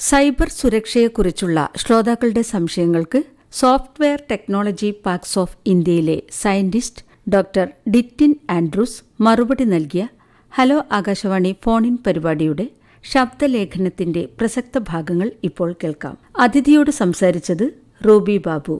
Cyber സുരക്ഷയെക്കുറിച്ചുള്ള ശ്രോതാക്കളുടെ സംശയങ്ങൾക്ക് സോഫ്റ്റ്വെയർ ടെക്നോളജി പാക്സ് ഓഫ് ഇന്ത്യയിലെ സയന്റിസ്റ്റ് ഡോക്ടർ ഡിറ്റിൻ ആൻഡ്രൂസ് മറുപടി നൽകിയ ഹലോ ആകാശവാണി ഫോൺ ഇൻ പരിപാടിയുടെ ശബ്ദലേഖനത്തിന്റെ പ്രസക്ത ഭാഗങ്ങൾ ഇപ്പോൾ കേൾക്കാം. അതിഥിയോട് സംസാരിച്ചത് റൂബി ബാബു.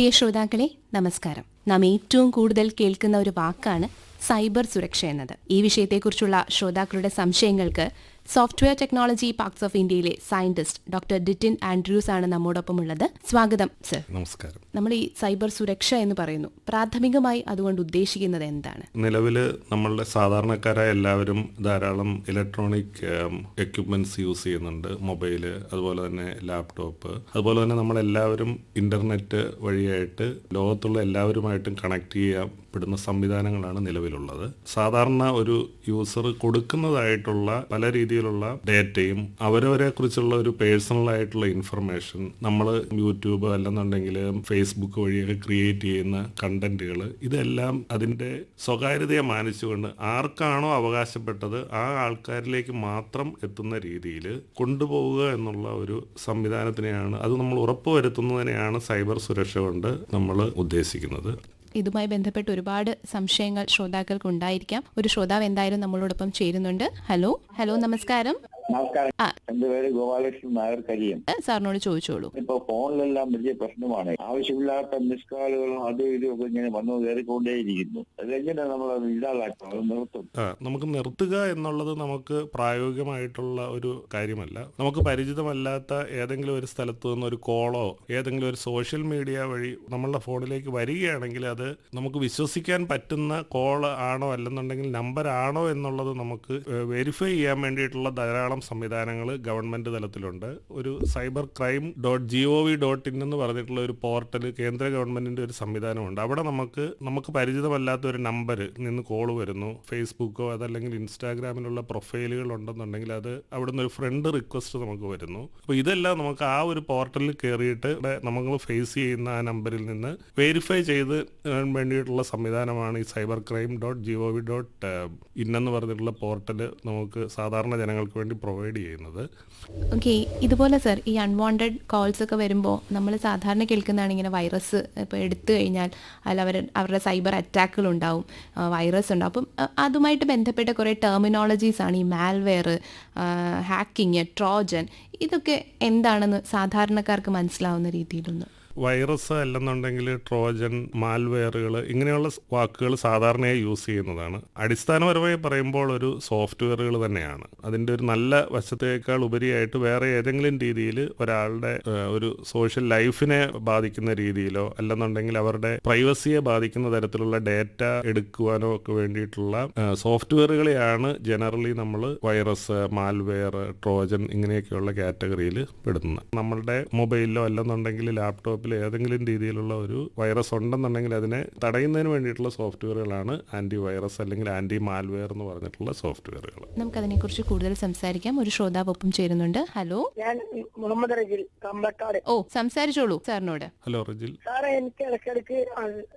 പ്രിയ ശ്രോതാക്കളെ നമസ്കാരം. നാം ഏറ്റവും കൂടുതൽ കേൾക്കുന്ന ഒരു വാക്കാണ് സൈബർ സുരക്ഷ എന്നത്. ഈ വിഷയത്തെക്കുറിച്ചുള്ള ശ്രോതാക്കളുടെ സംശയങ്ങൾക്ക് സോഫ്റ്റ്വെയർ ടെക്നോളജി പാർക്സ് ഓഫ് ഇന്ത്യയിലെ സയന്റിസ്റ്റ് ഡോക്ടർ ഡിറ്റിൻ ആൻഡ്രൂസ് ആണ് നമ്മോടൊപ്പം ഉള്ളത് സ്വാഗതം സർ. നമസ്കാരം. നമ്മൾ ഈ സൈബർ സുരക്ഷ എന്ന് പറയുന്നു. പ്രാഥമികമായി അതുകൊണ്ട് ഉദ്ദേശിക്കുന്നത് എന്താണ്? നിലവിൽ നമ്മളുടെ സാധാരണക്കാരായ എല്ലാവരും ധാരാളം ഇലക്ട്രോണിക് എക്യുപ്മെന്റ്സ് യൂസ് ചെയ്യുന്നുണ്ട്. മൊബൈൽ അതുപോലെ തന്നെ ലാപ്ടോപ്പ് അതുപോലെ തന്നെ നമ്മളെല്ലാവരും ഇന്റർനെറ്റ് വഴിയായിട്ട് ലോകത്തുള്ള എല്ലാവരുമായിട്ടും കണക്ട് ചെയ്യപ്പെടുന്ന സംവിധാനങ്ങളാണ് നിലവിലുള്ളത്. സാധാരണ ഒരു യൂസർ കൊടുക്കുന്നതായിട്ടുള്ള പല രീതിയിലുള്ള ഡേറ്റയും അവരവരെ കുറിച്ചുള്ള ഒരു പേഴ്സണൽ ആയിട്ടുള്ള ഇൻഫർമേഷൻ നമ്മൾ യൂട്യൂബ് അല്ലെന്നുണ്ടെങ്കിൽ ഫേസ്ബുക്ക് വഴിയൊക്കെ ക്രിയേറ്റ് ചെയ്യുന്ന കണ്ടന്റുകൾ ഇതെല്ലാം അതിന്റെ സ്വകാര്യതയെ മാനിച്ചുകൊണ്ട് ആർക്കാണോ അവകാശപ്പെട്ടത് ആ ആൾക്കാരിലേക്ക് മാത്രം എത്തുന്ന രീതിയിൽ കൊണ്ടുപോവുക എന്നുള്ള ഒരു സംവിധാനത്തിനെയാണ് അത് നമ്മൾ ഉറപ്പുവരുത്തുന്നതിനെയാണ് സൈബർ സുരക്ഷ കൊണ്ട് നമ്മൾ ഉദ്ദേശിക്കുന്നത്. ഇതുമായി ബന്ധപ്പെട്ട് ഒരുപാട് സംശയങ്ങൾ ശ്രോതാക്കൾക്ക് ഉണ്ടായിരിക്കാം. ഒരു ശ്രോതാവ് എന്തായാലും നമ്മളോടൊപ്പം ചേരുന്നുണ്ട്. ഹലോ ഹലോ നമസ്കാരം. നമസ്കാരം. എന്റെ പേര് ഗോപാലകൃഷ്ണൻ നായർ കരിയം സാറിനോട് ചോദിച്ചോളൂ. ഇപ്പൊ ഫോണിലെല്ലാം വലിയ പ്രശ്നമാണ്. ആവശ്യമില്ലാത്ത മിസ് കാളുകളും അതും ഇതും ഒക്കെ ഇങ്ങനെ വന്നു കയറിക്കൊണ്ടേയിരിക്കുന്നു. അതെങ്ങനെ നമ്മൾ അത് ഇല്ലാതാക്കണം അത് നിർത്തും. നമുക്ക് നിർത്തുക എന്നുള്ളത് നമുക്ക് പ്രായോഗികമായിട്ടുള്ള ഒരു കാര്യമല്ല. നമുക്ക് പരിചിതമല്ലാത്ത ഏതെങ്കിലും ഒരു സ്ഥലത്ത് നിന്ന് ഒരു കോളോ ഏതെങ്കിലും ഒരു സോഷ്യൽ മീഡിയ വഴി നമ്മളുടെ ഫോണിലേക്ക് വരികയാണെങ്കിൽ അത് നമുക്ക് വിശ്വസിക്കാൻ പറ്റുന്ന കോൾ ആണോ അല്ലെന്നുണ്ടെങ്കിൽ നമ്പർ ആണോ എന്നുള്ളത് നമുക്ക് വെരിഫൈ ചെയ്യാൻ വേണ്ടിയിട്ടുള്ള ധാരാളം സംവിധാനങ്ങൾ ഗവൺമെന്റ് തലത്തിലുണ്ട്. ഒരു cyber crime dot G O V dot in എന്ന് പറഞ്ഞിട്ടുള്ള ഒരു പോർട്ടൽ കേന്ദ്ര ഗവൺമെന്റിന്റെ ഒരു സംവിധാനമുണ്ട്. അവിടെ നമുക്ക് നമുക്ക് പരിചിതമല്ലാത്ത ഒരു നമ്പർ നിന്ന് കോൾ വരുന്നു. ഫേസ്ബുക്കോ അതല്ലെങ്കിൽ ഇൻസ്റ്റാഗ്രാമിലുള്ള പ്രൊഫൈലുകൾ ഉണ്ടെന്നുണ്ടെങ്കിൽ അത് അവിടുന്ന് ഒരു ഫ്രണ്ട് റിക്വസ്റ്റ് നമുക്ക് വരുന്നു. അപ്പോൾ ഇതെല്ലാം നമുക്ക് ആ ഒരു പോർട്ടലിൽ കയറിയിട്ട് നമ്മൾ ഫേസ് ചെയ്യുന്ന ആ നമ്പറിൽ നിന്ന് വെരിഫൈ ചെയ്ത് വേണ്ടിയിട്ടുള്ള സംവിധാനമാണ് ഈ cyber crime dot G O V dot in എന്ന് പറഞ്ഞിട്ടുള്ള പോർട്ടൽ നമുക്ക് സാധാരണ ജനങ്ങൾക്ക് വേണ്ടി പ്രൊവൈഡ് ചെയ്യുന്നത്. ഓക്കെ ഇതുപോലെ സർ ഈ അൺവാണ്ടഡ് കോൾസ് ഒക്കെ വരുമ്പോൾ നമ്മൾ സാധാരണ കേൾക്കുന്നതാണ് ഇങ്ങനെ വൈറസ് ഇപ്പോൾ എടുത്തു കഴിഞ്ഞാൽ അതിൽ അവർ അവരുടെ സൈബർ അറ്റാക്കുകൾ ഉണ്ടാവും. വൈറസ് ഉണ്ടാവും. അപ്പം അതുമായിട്ട് ബന്ധപ്പെട്ട കുറേ ടെർമിനോളജീസ് ആണ് ഈ മാൽവെയർ ഹാക്കിങ് ട്രോജൻ ഇതൊക്കെ എന്താണെന്ന് സാധാരണക്കാർക്ക് മനസ്സിലാവുന്ന രീതിയിലൊന്ന് വൈറസ് അല്ലെന്നുണ്ടെങ്കിൽ ട്രോജൻ മാൽവെയറുകൾ ഇങ്ങനെയുള്ള വാക്കുകൾ സാധാരണയായി യൂസ് ചെയ്യുന്നതാണ്. അടിസ്ഥാനപരമായി പറയുമ്പോൾ ഒരു സോഫ്റ്റ്വെയറുകൾ തന്നെയാണ്. അതിന്റെ ഒരു നല്ല വശത്തേക്കാൾ ഉപരിയായിട്ട് വേറെ ഏതെങ്കിലും രീതിയിൽ ഒരാളുടെ ഒരു സോഷ്യൽ ലൈഫിനെ ബാധിക്കുന്ന രീതിയിലോ അല്ലെന്നുണ്ടെങ്കിൽ അവരുടെ പ്രൈവസിയെ ബാധിക്കുന്ന തരത്തിലുള്ള ഡേറ്റ എടുക്കുവാനോ ഒക്കെ വേണ്ടിയിട്ടുള്ള സോഫ്റ്റ്വെയറുകളെയാണ് ജനറലി നമ്മൾ വൈറസ് മാൽവെയർ ട്രോജൻ ഇങ്ങനെയൊക്കെയുള്ള കാറ്റഗറിയിൽ പെടുന്നത് നമ്മളുടെ മൊബൈലിലോ അല്ലെന്നുണ്ടെങ്കിൽ ലാപ്ടോപ്പിലോ ഏതെങ്കിലും രീതിയിലുള്ള ഒരു വൈറസ് ഉണ്ടെന്നുണ്ടെങ്കിൽ അതിനെ തടയുന്നതിന് വേണ്ടിയിട്ടുള്ള സോഫ്റ്റ്വെയറുകളാണ് ആന്റി വൈറസ് അല്ലെങ്കിൽ ആന്റി മാൽവെയർ എന്ന് പറഞ്ഞിട്ടുള്ള സോഫ്റ്റ്വെയറുകൾ നമുക്ക് നമുക്കതിനെക്കുറിച്ച് കൂടുതൽ സംസാരിക്കാം. ഒരു ശ്രോതാവൊപ്പം ചേരുന്നുണ്ട്. ഹലോ? ഞാൻ മുഹമ്മദ് റജിൽ കമ്പക്കാട്. ഓ സംസാരിച്ചോളൂ സാറിനോട്. ഹലോ റജിൽ. സാറേ എനിക്ക് ഇടയ്ക്കിടയ്ക്ക്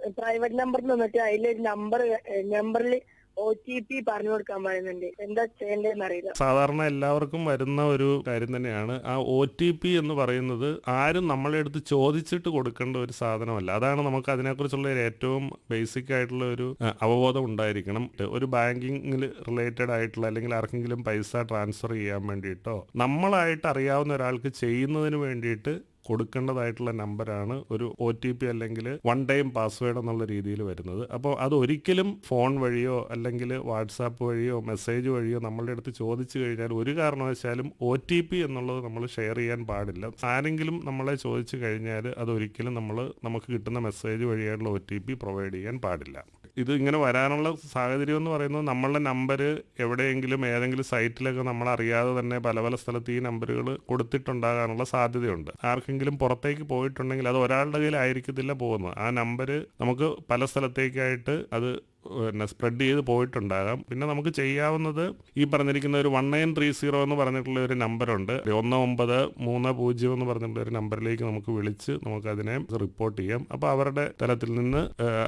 പ്രൈവറ്റ് നമ്പർ തന്നിട്ട് അതിലൊരു നമ്പർ നമ്പറിൽ ഒ ടി പി പറഞ്ഞു കൊടുക്കാൻ പറയുന്നുണ്ട്. എന്താ ചെയ്യേണ്ടതെന്ന് അറിയില്ല. സാധാരണ എല്ലാവർക്കും വരുന്ന ഒരു കാര്യം തന്നെയാണ്. ആ ഒ ടി പി എന്ന് പറയുന്നത് ആരും നമ്മളെ അടുത്ത് ചോദിച്ചിട്ട് കൊടുക്കേണ്ട ഒരു സാധനമല്ല. അതാണ് നമുക്ക് അതിനെക്കുറിച്ചുള്ള ഒരു ഏറ്റവും ബേസിക് ആയിട്ടുള്ള ഒരു അവബോധം ഉണ്ടായിരിക്കണം. ഒരു ബാങ്കിങ്ങിൽ റിലേറ്റഡ് ആയിട്ടുള്ള അല്ലെങ്കിൽ ആർക്കെങ്കിലും പൈസ ട്രാൻസ്ഫർ ചെയ്യാൻ വേണ്ടിയിട്ടോ നമ്മളായിട്ട് അറിയാവുന്ന ഒരാൾക്ക് ചെയ്യുന്നതിന് വേണ്ടിയിട്ട് കൊടുക്കേണ്ടതായിട്ടുള്ള നമ്പറാണ് ഒരു ഒ ടി പി അല്ലെങ്കിൽ വൺ ടൈം പാസ്വേഡ് എന്നുള്ള രീതിയിൽ വരുന്നത്. അപ്പോൾ അത് ഒരിക്കലും ഫോൺ വഴിയോ അല്ലെങ്കിൽ വാട്സാപ്പ് വഴിയോ മെസ്സേജ് വഴിയോ നമ്മളുടെ അടുത്ത് ചോദിച്ചു കഴിഞ്ഞാൽ ഒരു കാരണവശാലും ഒ ടി പി എന്നുള്ളത് നമ്മൾ ഷെയർ ചെയ്യാൻ പാടില്ല. ആരെങ്കിലും നമ്മളെ ചോദിച്ചു കഴിഞ്ഞാൽ അത് ഒരിക്കലും നമ്മൾ നമുക്ക് കിട്ടുന്ന മെസ്സേജ് വഴിയായിട്ടുള്ള ഒ ടി പി പ്രൊവൈഡ് ചെയ്യാൻ പാടില്ല. ഇത് ഇങ്ങനെ വരാനുള്ള സാഹചര്യം എന്ന് പറയുന്നത് നമ്മളുടെ നമ്പർ എവിടെയെങ്കിലും ഏതെങ്കിലും സൈറ്റിലൊക്കെ നമ്മൾ അറിയാതെ തന്നെ പല പല സ്ഥലത്ത് ഈ നമ്പറുകൾ കൊടുത്തിട്ടുണ്ടാകാനുള്ള സാധ്യതയുണ്ട്. ആർക്കെങ്കിലും പുറത്തേക്ക് പോയിട്ടുണ്ടെങ്കിൽ അത് ഒരാളുടെ കയ്യിലായിരിക്കത്തില്ല പോകുന്നത്. ആ നമ്പർ നമുക്ക് പല സ്ഥലത്തേക്കായിട്ട് അത് പിന്നെ സ്പ്രെഡ് ചെയ്ത് പോയിട്ടുണ്ടാകാം. പിന്നെ നമുക്ക് ചെയ്യാവുന്നത് ഈ പറഞ്ഞിരിക്കുന്ന ഒരു വൺ നയൻ ത്രീ സീറോ എന്ന് പറഞ്ഞിട്ടുള്ള ഒരു നമ്പറുണ്ട് ഒന്ന് ഒമ്പത് മൂന്ന് പൂജ്യം എന്ന് പറഞ്ഞിട്ടുള്ള ഒരു നമ്പറിലേക്ക് നമുക്ക് വിളിച്ച് നമുക്ക് അതിനെ റിപ്പോർട്ട് ചെയ്യാം. അപ്പോൾ അവരുടെ തലത്തിൽ നിന്ന്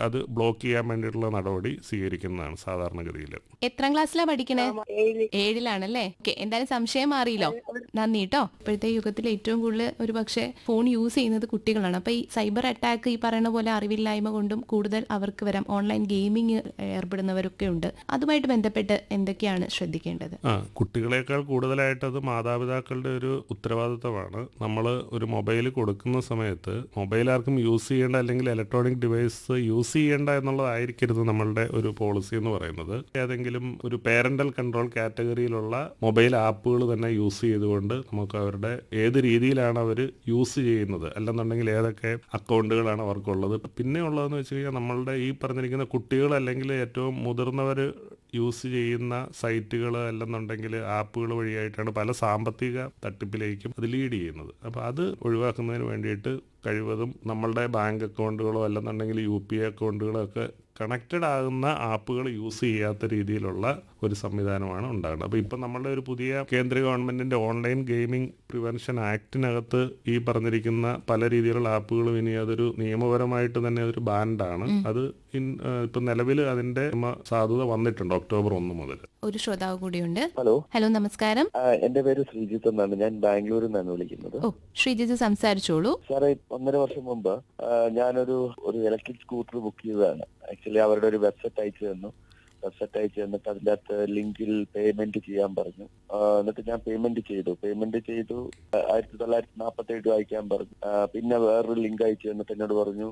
അത് ബ്ലോക്ക് ചെയ്യാൻ വേണ്ടിയിട്ടുള്ള നടപടി സ്വീകരിക്കുന്നതാണ് സാധാരണഗതിയിൽ. എത്രാം ക്ലാസ്സിലാണ് പഠിക്കണേ? ഏഴിൽ ഏഴിലാണല്ലേ എന്തായാലും സംശയം മാറിയില്ലോ? നന്ദി കേട്ടോ ഇപ്പോഴത്തെ യുഗത്തിൽ ഏറ്റവും കൂടുതൽ ഒരു പക്ഷേ ഫോൺ യൂസ് ചെയ്യുന്നത് കുട്ടികളാണ്. അപ്പോൾ ഈ സൈബർ അറ്റാക്ക് ഈ പറയുന്ന പോലെ അറിവില്ലായ്മ കൊണ്ടും കൂടുതൽ അവർക്ക് വരാം. ഓൺലൈൻ ഗെയിമിംഗ് ഏർപ്പെടുന്നവരൊക്കെ ഉണ്ട്. അതുമായിട്ട് ബന്ധപ്പെട്ട് എന്തൊക്കെയാണ് ശ്രദ്ധിക്കേണ്ടത്? കുട്ടികളെക്കാൾ കൂടുതലായിട്ട് അത് മാതാപിതാക്കളുടെ ഒരു ഉത്തരവാദിത്തമാണ്. നമ്മൾ ഒരു മൊബൈൽ കൊടുക്കുന്ന സമയത്ത് മൊബൈൽ ആർക്കും യൂസ് ചെയ്യേണ്ട അല്ലെങ്കിൽ ഇലക്ട്രോണിക് ഡിവൈസ് യൂസ് ചെയ്യേണ്ട എന്നുള്ളതായിരിക്കരുത് നമ്മളുടെ ഒരു പോളിസി എന്ന് പറയുന്നത്. ഏതെങ്കിലും ഒരു പേരന്റൽ കൺട്രോൾ കാറ്റഗറിയിലുള്ള മൊബൈൽ ആപ്പുകൾ തന്നെ യൂസ് ചെയ്തുകൊണ്ട് നമുക്ക് അവരുടെ ഏത് രീതിയിലാണ് അവർ യൂസ് ചെയ്യുന്നത്. അല്ലെന്നുണ്ടെങ്കിൽ ഏതൊക്കെ അക്കൗണ്ടുകളാണ് അവർക്കുള്ളത്. പിന്നെ ഉള്ളതെന്ന് വെച്ച് കഴിഞ്ഞാൽ നമ്മളുടെ ഈ പറഞ്ഞിരിക്കുന്ന കുട്ടികൾ അല്ലെങ്കിൽ ഏറ്റവും മുതിർന്നവർ യൂസ് ചെയ്യുന്ന സൈറ്റുകൾ അല്ലെന്നുണ്ടെങ്കിൽ ആപ്പുകൾ വഴിയായിട്ടാണ് പല സാമ്പത്തിക തട്ടിപ്പിലേക്കും അത് ലീഡ് ചെയ്യുന്നത്. അപ്പോൾ അത് ഒഴിവാക്കുന്നതിന് വേണ്ടിയിട്ട് കഴിവതും നമ്മളുടെ ബാങ്ക് അക്കൗണ്ടുകളോ അല്ലെന്നുണ്ടെങ്കിൽ യു പി ഐ അക്കൗണ്ടുകളോ ഒക്കെ കണക്റ്റഡ് ആകുന്ന ആപ്പുകൾ യൂസ് ചെയ്യാത്ത രീതിയിലുള്ള ഒരു സംവിധാനമാണ് ഉണ്ടാകുന്നത്. അപ്പോൾ ഇപ്പം നമ്മളുടെ ഒരു പുതിയ കേന്ദ്ര ഗവൺമെന്റിന്റെ ഓൺലൈൻ ഗെയിമിംഗ് പ്രിവെൻഷൻ ആക്ടിനകത്ത് ഈ പറഞ്ഞിരിക്കുന്ന പല രീതിയിലുള്ള ആപ്പുകളും ഇനി അതൊരു നിയമപരമായിട്ട് തന്നെ ഒരു ബാൻഡാണ്. അത് ഇപ്പം നിലവിൽ അതിന്റെ സാധ്യത സാധുത വന്നിട്ടുണ്ട് ഒക്ടോബർ ഒന്ന് മുതൽ. ഒരു ശ്രോതാവ് കൂടിയുണ്ട്. ഹലോ. ഹലോ നമസ്കാരം. എന്റെ പേര് ശ്രീജിത്ത് എന്നാണ്. ഞാൻ ബാംഗ്ലൂരിൽ നിന്നാണ് വിളിക്കുന്നത്. ഓ ശ്രീജിത്ത് സംസാരിച്ചോളൂ. സാറേ ഒന്നര വർഷം മുമ്പ് ഞാനൊരു ഒരു ഇലക്ട്രിക് സ്കൂട്ടർ ബുക്ക് ചെയ്തതാണ്. ആക്ച്വലി അവരുടെ ഒരു വെബ്സൈറ്റ് അയച്ചു തന്നു. വെബ്സൈറ്റ് അയച്ചു തന്നിട്ട് അതിന്റെ അകത്ത് ലിങ്കിൽ പേയ്മെന്റ് ചെയ്യാൻ പറഞ്ഞു. എന്നിട്ട് ഞാൻ പേയ്മെന്റ് ചെയ്തു. പേയ്മെന്റ് ചെയ്തു ആയിരത്തി തൊള്ളായിരത്തി നാൽപ്പത്തി ഏഴ് അയക്കാൻ പറഞ്ഞു. പിന്നെ വേറൊരു ലിങ്ക് അയച്ചു തന്നിട്ട് എന്നോട് പറഞ്ഞു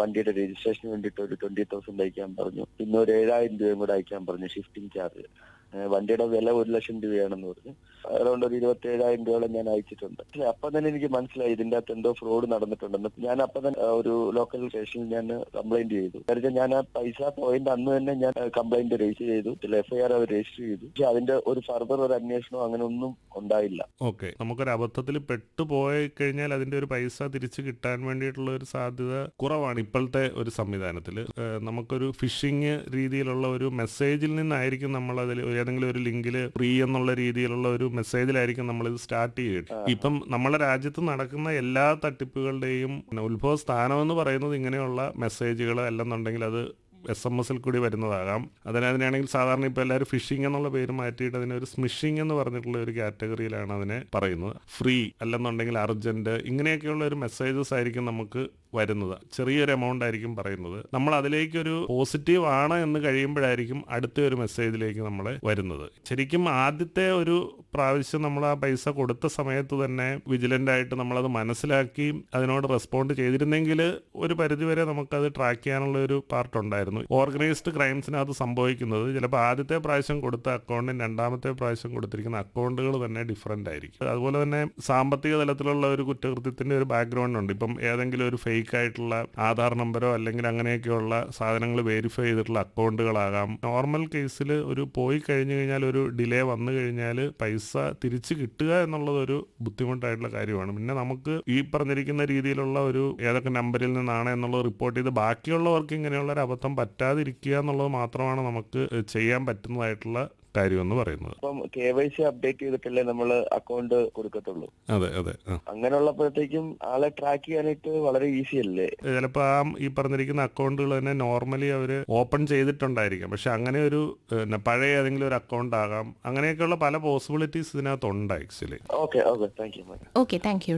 വണ്ടിയുടെ രജിസ്ട്രേഷന് വേണ്ടിട്ട് ഒരു ട്വന്റി തൗസൻഡ് അയക്കാൻ പറഞ്ഞു. പിന്നെ ഒരു ഏഴായിരം രൂപയും കൂടെ അയക്കാൻ പറഞ്ഞു ഷിഫ്റ്റിംഗ് ചാർജ് വണ്ടിയുടെ വില ഒരു ലക്ഷം രൂപയാണെന്ന് പറഞ്ഞു. അറൗണ്ട് ഒരു ഇരുപത്തി ഏഴായിരം രൂപയോളം ഞാൻ അയച്ചിട്ടുണ്ട്. അപ്പൊ തന്നെ എനിക്ക് മനസ്സിലായി ഇതിന്റെ അകത്ത് എന്തോ ഫ്രോഡ് നടന്നിട്ടുണ്ടെന്ന്. ഞാൻ അപ്പൊ തന്നെ ഒരു ലോക്കൽ സ്റ്റേഷനിൽ ഞാൻ കംപ്ലൈന്റ് ചെയ്തു. കാരണം ഞാൻ ആ പൈസ പോയിന്റ് അന്ന് തന്നെ ഞാൻ കംപ്ലൈന്റ് രജിസ്റ്റർ ചെയ്തു എഫ്ഐആർ അവർ രജിസ്റ്റർ ചെയ്തു. പക്ഷെ അതിന്റെ ഒരു ഫർദർ ഒരു അന്വേഷണം അങ്ങനെ ഒന്നും ഉണ്ടായില്ല. ഓക്കെ. നമുക്കൊരു അബദ്ധത്തിൽ പെട്ടുപോയി കഴിഞ്ഞാൽ അതിന്റെ ഒരു പൈസ തിരിച്ചു കിട്ടാൻ വേണ്ടിയിട്ടുള്ള ഒരു സാധ്യത കുറവാണ് ഇപ്പോഴത്തെ ഒരു സംവിധാനത്തിൽ. നമുക്കൊരു ഫിഷിംഗ് രീതിയിലുള്ള ഒരു മെസ്സേജിൽ നിന്നായിരിക്കും നമ്മൾ അതിൽ ഏതെങ്കിലും ഒരു ലിങ്കിൽ ഫ്രീ എന്നുള്ള രീതിയിലുള്ള ഒരു മെസ്സേജിലായിരിക്കും നമ്മൾ ഇത് സ്റ്റാർട്ട് ചെയ്യുക ഇപ്പം നമ്മുടെ രാജ്യത്ത് നടക്കുന്ന എല്ലാ തട്ടിപ്പുകളുടെയും ഉത്ഭവ സ്ഥാനം എന്ന് പറയുന്നത് ഇങ്ങനെയുള്ള മെസ്സേജുകൾ അല്ലെന്നുണ്ടെങ്കിൽ അത് എസ് എം എസിൽ കൂടി വരുന്നതാകാം. അതിനതിനാണെങ്കിൽ സാധാരണ ഇപ്പോൾ എല്ലാവരും ഫിഷിംഗ് എന്നുള്ള പേര് മാറ്റിയിട്ട് അതിനെ ഒരു സ്മിഷിംഗ് എന്ന് പറഞ്ഞിട്ടുള്ള ഒരു കാറ്റഗറിയിലാണ് അതിനെ പറയുന്നത്. ഫ്രീ അല്ലെന്നുണ്ടെങ്കിൽ അർജന്റ് ഇങ്ങനെയൊക്കെയുള്ള ഒരു മെസ്സേജസ് ആയിരിക്കും നമുക്ക് വരുന്നത്. ചെറിയൊരു എമൗണ്ട് ആയിരിക്കും പറയുന്നത്. നമ്മൾ അതിലേക്കൊരു പോസിറ്റീവ് ആണ് എന്ന് കഴിയുമ്പോഴായിരിക്കും അടുത്ത ഒരു മെസ്സേജിലേക്ക് നമ്മൾ വരുന്നത്. ശരിക്കും ആദ്യത്തെ ഒരു പ്രാവശ്യം നമ്മൾ ആ പൈസ കൊടുത്ത സമയത്ത് തന്നെ വിജിലന്റ് ആയിട്ട് നമ്മളത് മനസ്സിലാക്കി അതിനോട് റെസ്പോണ്ട് ചെയ്തിരുന്നെങ്കിൽ ഒരു പരിധിവരെ നമുക്കത് ട്രാക്ക് ചെയ്യാനുള്ള ഒരു പാർട്ട് ഉണ്ടായിരുന്നു. ഓർഗനൈസ്ഡ് ക്രൈംസിനകത്ത് സംഭവിക്കുന്നത് ചിലപ്പോൾ ആദ്യത്തെ പ്രാവശ്യം കൊടുത്ത അക്കൗണ്ടിന് രണ്ടാമത്തെ പ്രാവശ്യം കൊടുത്തിരിക്കുന്ന അക്കൗണ്ടുകൾ തന്നെ ഡിഫറന്റ് ആയിരിക്കും. അതുപോലെ തന്നെ സാമ്പത്തിക തലത്തിലുള്ള ഒരു കുറ്റകൃത്യത്തിന്റെ ഒരു ബാക്ക്ഗ്രൗണ്ട് ഉണ്ട്. ഇപ്പം ഏതെങ്കിലും ഒരു ആയിട്ടുള്ള ആധാർ നമ്പറോ അല്ലെങ്കിൽ അങ്ങനെയൊക്കെയുള്ള സാധനങ്ങൾ വെരിഫൈ ചെയ്തിട്ടുള്ള അക്കൗണ്ടുകളാകാം. നോർമൽ കേസിൽ ഒരു പോയി കഴിഞ്ഞു കഴിഞ്ഞാൽ ഒരു ഡിലേ വന്നു കഴിഞ്ഞാൽ പൈസ തിരിച്ചു കിട്ടുക എന്നുള്ളത് ഒരു ബുദ്ധിമുട്ടായിട്ടുള്ള കാര്യമാണ്. പിന്നെ നമുക്ക് ഈ പറഞ്ഞിരിക്കുന്ന രീതിയിലുള്ള ഒരു ഏതൊക്കെ നമ്പറിൽ നിന്നാണ് എന്നുള്ളത് റിപ്പോർട്ട് ചെയ്ത് ബാക്കിയുള്ളവർക്ക് ഇങ്ങനെയുള്ള ഒരു അബദ്ധം പറ്റാതിരിക്കുക എന്നുള്ളത് മാത്രമാണ് നമുക്ക് ചെയ്യാൻ പറ്റുന്നതായിട്ടുള്ള കാര്യം എന്ന് പറയുന്നത്. അപ്പം കെ വൈ സി അപ്ഡേറ്റ് ചെയ്തിട്ടല്ലേ നമ്മൾ അക്കൗണ്ട് കൊടുക്കത്തുള്ളൂ. അതെ അതെ അങ്ങനെ അങ്ങനെയുള്ളപ്പോഴത്തേക്കും ആളെ ട്രാക്ക് ചെയ്യാനായിട്ട് വളരെ ഈസി അല്ലേ? ചിലപ്പോൾ ആ ഈ പറഞ്ഞിരിക്കുന്ന അക്കൗണ്ടുകൾ തന്നെ നോർമലി അവർ ഓപ്പൺ ചെയ്തിട്ടുണ്ടായിരിക്കാം. പക്ഷെ അങ്ങനെ ഒരു പഴയ ഏതെങ്കിലും ഒരു അക്കൗണ്ട് ആകാം. അങ്ങനെയൊക്കെയുള്ള പല പോസിബിലിറ്റീസ് ഇതിനകത്തുണ്ട് actually. Okay okay. Thank you okay thank you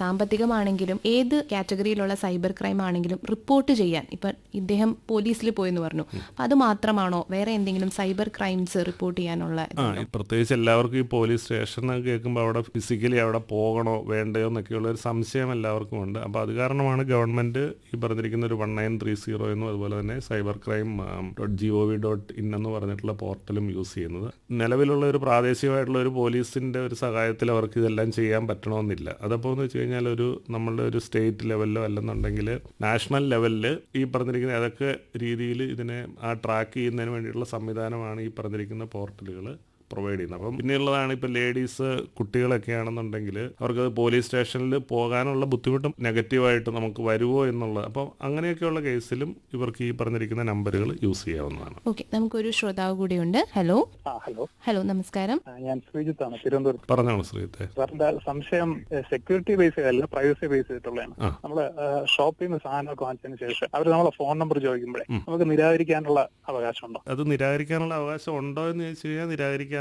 സാമ്പത്തികമാണെങ്കിലും ഏത് കാറ്റഗറിയിലുള്ള സൈബർ ക്രൈം ആണെങ്കിലും റിപ്പോർട്ട് ചെയ്യാൻ ഇപ്പം ഇദ്ദേഹം പോലീസിൽ പോയെന്ന് പറഞ്ഞു. അപ്പം അത് മാത്രമാണോ വേറെ എന്തെങ്കിലും സൈബർ ക്രൈംസ് റിപ്പോർട്ട് ചെയ്യാനുള്ള ആ ഈ പ്രത്യേകിച്ച് എല്ലാവർക്കും ഈ പോലീസ് സ്റ്റേഷൻ കേൾക്കുമ്പോൾ അവിടെ ഫിസിക്കലി അവിടെ പോകണോ വേണ്ടയോ എന്നൊക്കെയുള്ള ഒരു സംശയം എല്ലാവർക്കും ഉണ്ട്. അപ്പോൾ അത് കാരണമാണ് ഗവൺമെന്റ് ഈ പറഞ്ഞിരിക്കുന്ന ഒരു വൺ നയൻ ത്രീ സീറോ എന്നും അതുപോലെ തന്നെ cyber crime dot G O V dot in എന്ന് പറഞ്ഞിട്ടുള്ള പോർട്ടലും യൂസ് ചെയ്യുന്നത്. നിലവിലുള്ള ഒരു പ്രാദേശികമായിട്ടുള്ള ഒരു പോലീസിന്റെ ഒരു സഹായത്തിൽ അവർക്ക് ഇതെല്ലാം ചെയ്യാൻ പറ്റണമെന്നില്ല അതപ്പോൾ എന്ന് വെച്ച് കഴിഞ്ഞാൽ ഒരു നമ്മളുടെ ഒരു സ്റ്റേറ്റ് ലെവലിലോ അല്ലെന്നുണ്ടെങ്കിൽ നാഷണൽ ലെവലിൽ ഈ പറഞ്ഞിരിക്കുന്ന ഏതൊക്കെ രീതിയിൽ ഇതിനെ ആ ട്രാക്ക് ചെയ്യുന്നതിന് വേണ്ടിയിട്ടുള്ള സംവിധാനമാണ് ഈ പറഞ്ഞിരിക്കുന്ന പോർട്ടലുകൾ പ്രൊവൈഡ് ചെയ്യുന്നത്. അപ്പം പിന്നെയുള്ളതാണ് ഇപ്പോൾ ലേഡീസ് കുട്ടികളൊക്കെ ആണെന്നുണ്ടെങ്കിൽ അവർക്ക് പോലീസ് സ്റ്റേഷനിൽ പോകാനുള്ള ബുദ്ധിമുട്ടും നെഗറ്റീവായിട്ട് നമുക്ക് വരുമോ എന്നുള്ളത് അപ്പം അങ്ങനെയൊക്കെയുള്ള കേസിലും ഇവർക്ക് ഈ പറഞ്ഞിരിക്കുന്ന നമ്പറുകൾ യൂസ് ചെയ്യാവുന്നതാണ്. ഓക്കെ നമുക്കൊരു ശ്രോതാവ് കൂടിയുണ്ട്. ഹലോ ആ ഹലോ ഹലോ നമസ്കാരം. ഞാൻ ശ്രീജിത്ത് ആണ് തിരുവനന്തപുരത്ത്. പറഞ്ഞോളൂ ശ്രീജിത്ത്. സാറിന്റെ സംശയം സെക്യൂരിറ്റി ബേസ് അല്ല പ്രൈവസി ബേസ് ചെയ്തിട്ടുള്ളതാണ് നമ്മൾ നമ്മൾ ഷോപ്പിൽ നിന്ന് സാധനമൊക്കെ വാങ്ങിച്ചതിന് ശേഷം അവർ നമ്മളെ ഫോൺ നമ്പർ ചോദിക്കുമ്പോഴേ നമുക്ക് നിരാകരിക്കാനുള്ള അവകാശമുണ്ടോ? അത് നിരാകരിക്കാനുള്ള അവകാശം ഉണ്ടോ എന്ന് ചോദിച്ചു കഴിഞ്ഞാൽ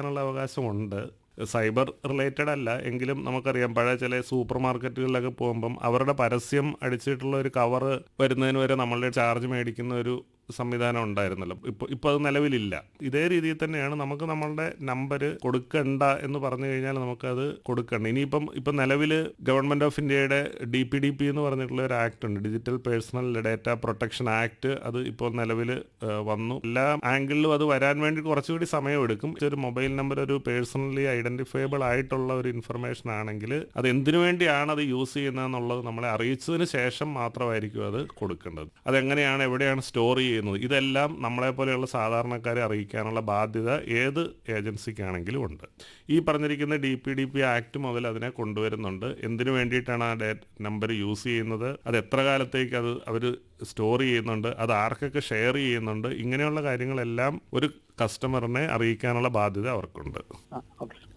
നിരാകരിക്കാനുള്ള അവകാശമുണ്ട്. സൈബർ റിലേറ്റഡ് അല്ല എങ്കിലും നമുക്കറിയാം പഴയ ചില സൂപ്പർ മാർക്കറ്റുകളിലൊക്കെ പോകുമ്പം അവരുടെ പരസ്യം അടിച്ചിട്ടുള്ള ഒരു കവർ വരുന്നതിന് വരെ നമ്മളുടെ ചാർജ് മേടിക്കുന്ന ഒരു സംവിധാനം ഉണ്ടായിരുന്നല്ലോ. ഇപ്പോൾ ഇപ്പോൾ അത് നിലവിലില്ല. ഇതേ രീതിയിൽ തന്നെയാണ് നമുക്ക് നമ്മളുടെ നമ്പർ കൊടുക്കണ്ട എന്ന് പറഞ്ഞു കഴിഞ്ഞാൽ നമുക്കത് കൊടുക്കണ്ട. ഇനിയിപ്പം ഇപ്പം നിലവിൽ ഗവൺമെന്റ് ഓഫ് ഇന്ത്യയുടെ ഡി പി ഡി പി എന്ന് പറഞ്ഞിട്ടുള്ള ഒരു ആക്ട് ഉണ്ട്. Digital personal data protection act അത് ഇപ്പോൾ നിലവിൽ വന്നു. എല്ലാ ആംഗിളിലും അത് വരാൻ വേണ്ടി കുറച്ചുകൂടി സമയമെടുക്കും. ഒരു മൊബൈൽ നമ്പർ ഒരു പേഴ്സണലി ഐഡന്റിഫയബിൾ ആയിട്ടുള്ള ഒരു ഇൻഫർമേഷൻ ആണെങ്കിൽ അത് എന്തിനു വേണ്ടിയാണ് അത് യൂസ് ചെയ്യുന്നത് എന്നുള്ളത് നമ്മളെ അറിയിച്ചതിന് ശേഷം മാത്രമായിരിക്കും അത് കൊടുക്കേണ്ടത്. അതെങ്ങനെയാണ് എവിടെയാണ് സ്റ്റോർ ചെയ്യുന്നത് ഇതെല്ലാം നമ്മളെ പോലെയുള്ള സാധാരണക്കാരെ അറിയിക്കാനുള്ള ബാധ്യത ഏത് ഏജൻസിക്കാണെങ്കിലും ഉണ്ട്. ഈ പറഞ്ഞിരിക്കുന്ന D P D P act മുതൽ അതിനെ കൊണ്ടുവരുന്നുണ്ട്. എന്തിനു വേണ്ടിയിട്ടാണ് ആ ഡേറ്റ് നമ്പർ യൂസ് ചെയ്യുന്നത്? അത് എത്ര കാലത്തേക്ക് അത് അവർ സ്റ്റോർ ചെയ്യുന്നുണ്ട്? അത് ആർക്കൊക്കെ ഷെയർ ചെയ്യുന്നുണ്ട്? ഇങ്ങനെയുള്ള കാര്യങ്ങളെല്ലാം ഒരു കസ്റ്റമറിനെ അറിയിക്കാനുള്ള ബാധ്യത അവർക്കുണ്ട്.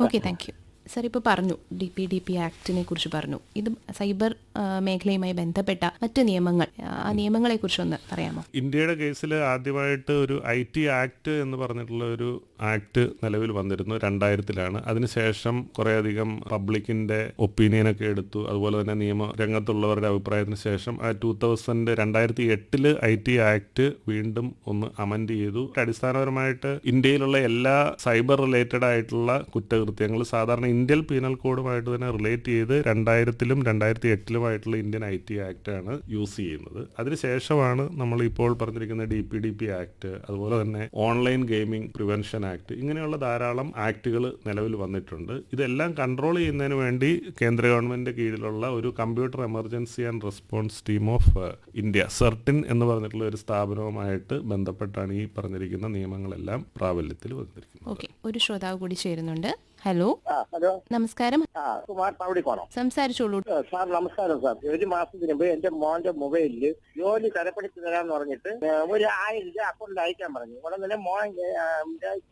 ഓക്കെ. താങ്ക് യു സർ ഇപ്പോൾ പറഞ്ഞു ഡി പി ഡി പി ആക്ടിനെ കുറിച്ച് പറഞ്ഞു. ഇത് സൈബർ മേഖലയുമായി ബന്ധപ്പെട്ട മറ്റ് നിയമങ്ങൾ. ആ നിയമങ്ങളെ കുറിച്ച് ഒന്ന് പറയാമോ? ഇന്ത്യയുടെ കേസിൽ ആദ്യമായിട്ട് ഒരു ഐ ടി ആക്ട് എന്ന് പറഞ്ഞിട്ടുള്ള ഒരു ആക്ട് നിലവിൽ വന്നിരുന്നു രണ്ടായിരത്തിലാണ്. അതിനുശേഷം കുറേയധികം പബ്ലിക്കിന്റെ ഒപ്പീനിയനൊക്കെ എടുത്തു. അതുപോലെ തന്നെ നിയമ രംഗത്തുള്ളവരുടെ അഭിപ്രായത്തിന് ശേഷം ആ ടൂ തൗസൻഡ് രണ്ടായിരത്തി എട്ടിൽ ഐ ടി ആക്ട് വീണ്ടും ഒന്ന് അമെൻഡ് ചെയ്തു. അടിസ്ഥാനപരമായിട്ട് ഇന്ത്യയിലുള്ള എല്ലാ സൈബർ റിലേറ്റഡ് ആയിട്ടുള്ള കുറ്റകൃത്യങ്ങൾ സാധാരണ ഇന്ത്യൻ പീനൽ കോഡുമായിട്ട് തന്നെ റിലേറ്റ് ചെയ്ത് രണ്ടായിരത്തിലും രണ്ടായിരത്തി എട്ടിലുമായിട്ടുള്ള ഇന്ത്യൻ ഐ ടി ആക്ട് ആണ് യൂസ് ചെയ്യുന്നത്. അതിനുശേഷമാണ് നമ്മൾ ഇപ്പോൾ പറഞ്ഞിരിക്കുന്ന D P D P act അതുപോലെ തന്നെ ഓൺലൈൻ ഗെയിമിംഗ് പ്രിവെൻഷൻ ആക്ട് ഇങ്ങനെയുള്ള ധാരാളം ആക്റ്റുകൾ നിലവിൽ വന്നിട്ടുണ്ട്. ഇതെല്ലാം കൺട്രോൾ ചെയ്യുന്നതിന് വേണ്ടി കേന്ദ്ര ഗവൺമെന്റ് കീഴിലുള്ള ഒരു computer emergency and response team of India CERT In എന്ന് പറഞ്ഞിട്ടുള്ള ഒരു സ്ഥാപനവുമായിട്ട് ബന്ധപ്പെട്ടാണ് ഈ പറഞ്ഞിരിക്കുന്ന നിയമങ്ങളെല്ലാം പ്രാബല്യത്തിൽ വന്നിരിക്കുന്നത്. ഒരു ശ്രോതാവ് കൂടി ചേരുന്നുണ്ട്. ഹലോ. ഹലോ. നമസ്കാരം. കുമാർ പവടിക്കോണം സംസാരിച്ചോളൂ. സാർ നമസ്കാരം സാർ. ഒരു മാസത്തിന് മുമ്പ് എന്റെ മോന്റെ മൊബൈലിൽ ജോലി തരപ്പെടുത്തി തരാന്ന് പറഞ്ഞിട്ട് ഒരു ആയിരം രൂപ അക്കൗണ്ടിൽ അയക്കാൻ പറഞ്ഞു. ഉടൻ തന്നെ മോൻ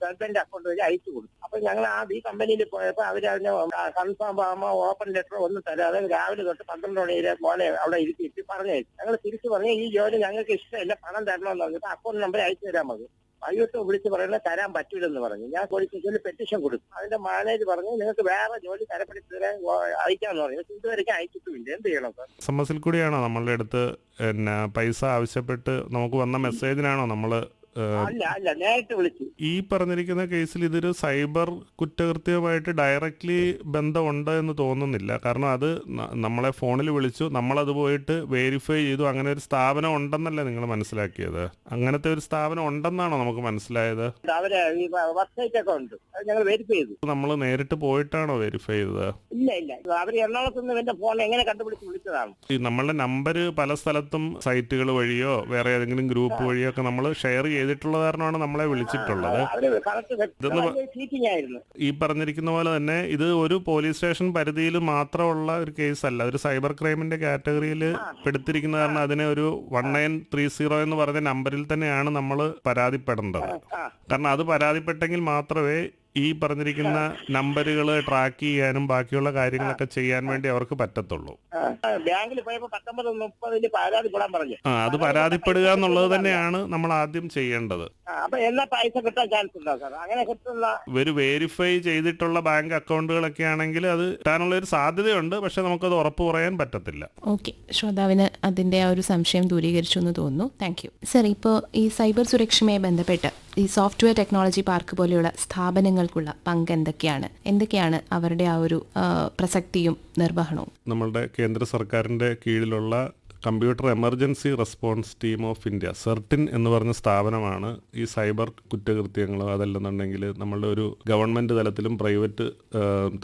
ഹസ്ബൻഡ് അക്കൗണ്ട് വഴി അയച്ചു കൊടുത്തു. അപ്പൊ ഞങ്ങൾ ആ ഈ കമ്പനിയിൽ പോയപ്പോ അവർ അതിനെ കൺഫേം ആകുമ്പോ ഓപ്പൺ ലെറ്റർ ഒന്നും തരാതെ രാവിലെ തൊട്ട് പന്ത്രണ്ട് മണി വരെ മോനെ അവിടെ ഇരുത്തിയിട്ട് പറഞ്ഞു ഞങ്ങൾ തിരിച്ചു പറഞ്ഞു ഈ ജോലി ഞങ്ങൾക്ക് ഇഷ്ടമില്ല പണം തരണമെന്ന് പറഞ്ഞിട്ട് അക്കൗണ്ട് നമ്പർ അയച്ചു തരാൻ മതി വൈകിട്ട് വിളിച്ച് പറയുന്നത് തരാൻ പറ്റൂലെന്ന് പറഞ്ഞു. ഞാൻ പോലീസ് സ്റ്റേഷനിൽ പെറ്റിഷൻ കൊടുക്കും അതിന്റെ മാനേജ് പറഞ്ഞു നിങ്ങൾക്ക് വേറെ ജോലി തരപ്പെടുത്തി തരാൻ അയക്കാന്ന് പറഞ്ഞു. പക്ഷെ ഇതുവരെ അയച്ചിട്ടുമില്ല. എന്ത് ചെയ്യണം എസിൽ കൂടിയാണോ നമ്മളുടെ അടുത്ത് പിന്നെ പൈസ ആവശ്യപ്പെട്ട് നമുക്ക് വന്ന മെസ്സേജിനാണോ നമ്മൾ അല്ല അല്ല നേരിട്ട് വിളിച്ചു. ഈ പറഞ്ഞിരിക്കുന്ന കേസിൽ ഇതൊരു സൈബർ കുറ്റകൃത്യവുമായിട്ട് ഡയറക്റ്റ്ലി ബന്ധമുണ്ട് എന്ന് തോന്നുന്നില്ല. കാരണം അത് നമ്മളെ ഫോണിൽ വിളിച്ചു നമ്മളത് പോയിട്ട് വെരിഫൈ ചെയ്തു അങ്ങനെ ഒരു സ്ഥാപനം ഉണ്ടെന്നല്ലേ നിങ്ങൾ മനസ്സിലാക്കിയത്? അങ്ങനത്തെ ഒരു സ്ഥാപനം ഉണ്ടെന്നാണോ നമുക്ക് മനസ്സിലായത്? ഞങ്ങൾ വെരിഫൈ ചെയ്തു. നമ്മൾ നേരിട്ട് പോയിട്ടാണോ വെരിഫൈ ചെയ്തത്? ഇല്ല ഇല്ല. അവർ എറണാകുളത്ത് നിന്ന് എന്റെ ഫോൺ എങ്ങനെ കണ്ടുപിടിച്ച് വിളിച്ചതാണ്. ഈ നമ്മളുടെ നമ്പർ പല സ്ഥലത്തും സൈറ്റുകൾ വഴിയോ വേറെ ഏതെങ്കിലും ഗ്രൂപ്പ് വഴിയോ ഒക്കെ നമ്മൾ ഷെയർ ചെയ്തിട്ടുള്ള കാരണമാണ് നമ്മളെ വിളിച്ചിട്ടുള്ളത്. ഈ പറഞ്ഞിരിക്കുന്ന പോലെ തന്നെ ഇത് ഒരു പോലീസ് സ്റ്റേഷൻ പരിധിയിൽ മാത്രമുള്ള ഒരു കേസ് അല്ല ഒരു സൈബർ ക്രൈമിന്റെ കാറ്റഗറിയിൽ പെടുത്തിരിക്കുന്ന കാരണം അതിനെ ഒരു വൺ നയൻ ത്രീ സീറോ എന്ന് പറഞ്ഞ നമ്പറിൽ തന്നെയാണ് നമ്മൾ പരാതിപ്പെടേണ്ടത്. കാരണം അത് പരാതിപ്പെട്ടെങ്കിൽ മാത്രമേ ഈ പറഞ്ഞിരിക്കുന്ന നമ്പറുകൾ ട്രാക്ക് ചെയ്യാനും ബാക്കിയുള്ള കാര്യങ്ങളൊക്കെ ചെയ്യാൻ വേണ്ടി അവർക്ക് പറ്റത്തുള്ളൂ. ബാങ്കിൽ പോയപ്പോ പത്തൊമ്പത് മുപ്പതിന് പരാതിപ്പെടാൻ പറഞ്ഞു. ആ അത് പരാതിപ്പെടുക എന്നുള്ളത് തന്നെയാണ് നമ്മൾ ആദ്യം ചെയ്യേണ്ടത്. പൈസ കിട്ടാൻ ചാൻസ് ഉണ്ടോ സാർ അങ്ങനെ കിട്ടുന്ന ഇവർ വെരിഫൈ ചെയ്തിട്ടുള്ള ബാങ്ക് അക്കൗണ്ടുകളൊക്കെ ആണെങ്കിൽ അത് കിട്ടാനുള്ള ഒരു സാധ്യതയുണ്ട്. പക്ഷെ നമുക്കത് ഉറപ്പ് പറയാൻ പറ്റത്തില്ല. ഓക്കെ ശ്രോതാവിന് അതിന്റെ ആ ഒരു സംശയം ദൂരീകരിച്ചു എന്ന് തോന്നുന്നു. താങ്ക് യു സർ ഇപ്പോ ഈ സൈബർ സുരക്ഷയുമായി ബന്ധപ്പെട്ട് ഈ സോഫ്റ്റ്വെയർ ടെക്നോളജി പാർക്ക് പോലെയുള്ള സ്ഥാപനങ്ങൾക്കുള്ള പങ്ക് എന്തൊക്കെയാണ്? എന്തൊക്കെയാണ് അവരുടെ ആ ഒരു പ്രസക്തിയും നിർവഹണവും? നമ്മളുടെ കേന്ദ്ര സർക്കാരിന്റെ കീഴിലുള്ള computer emergency response team of India CERT In എന്ന് പറഞ്ഞ സ്ഥാപനമാണ് ഈ സൈബർ കുറ്റകൃത്യങ്ങളോ അതല്ലെന്നുണ്ടെങ്കിൽ നമ്മളുടെ ഒരു ഗവൺമെന്റ് തലത്തിലും പ്രൈവറ്റ്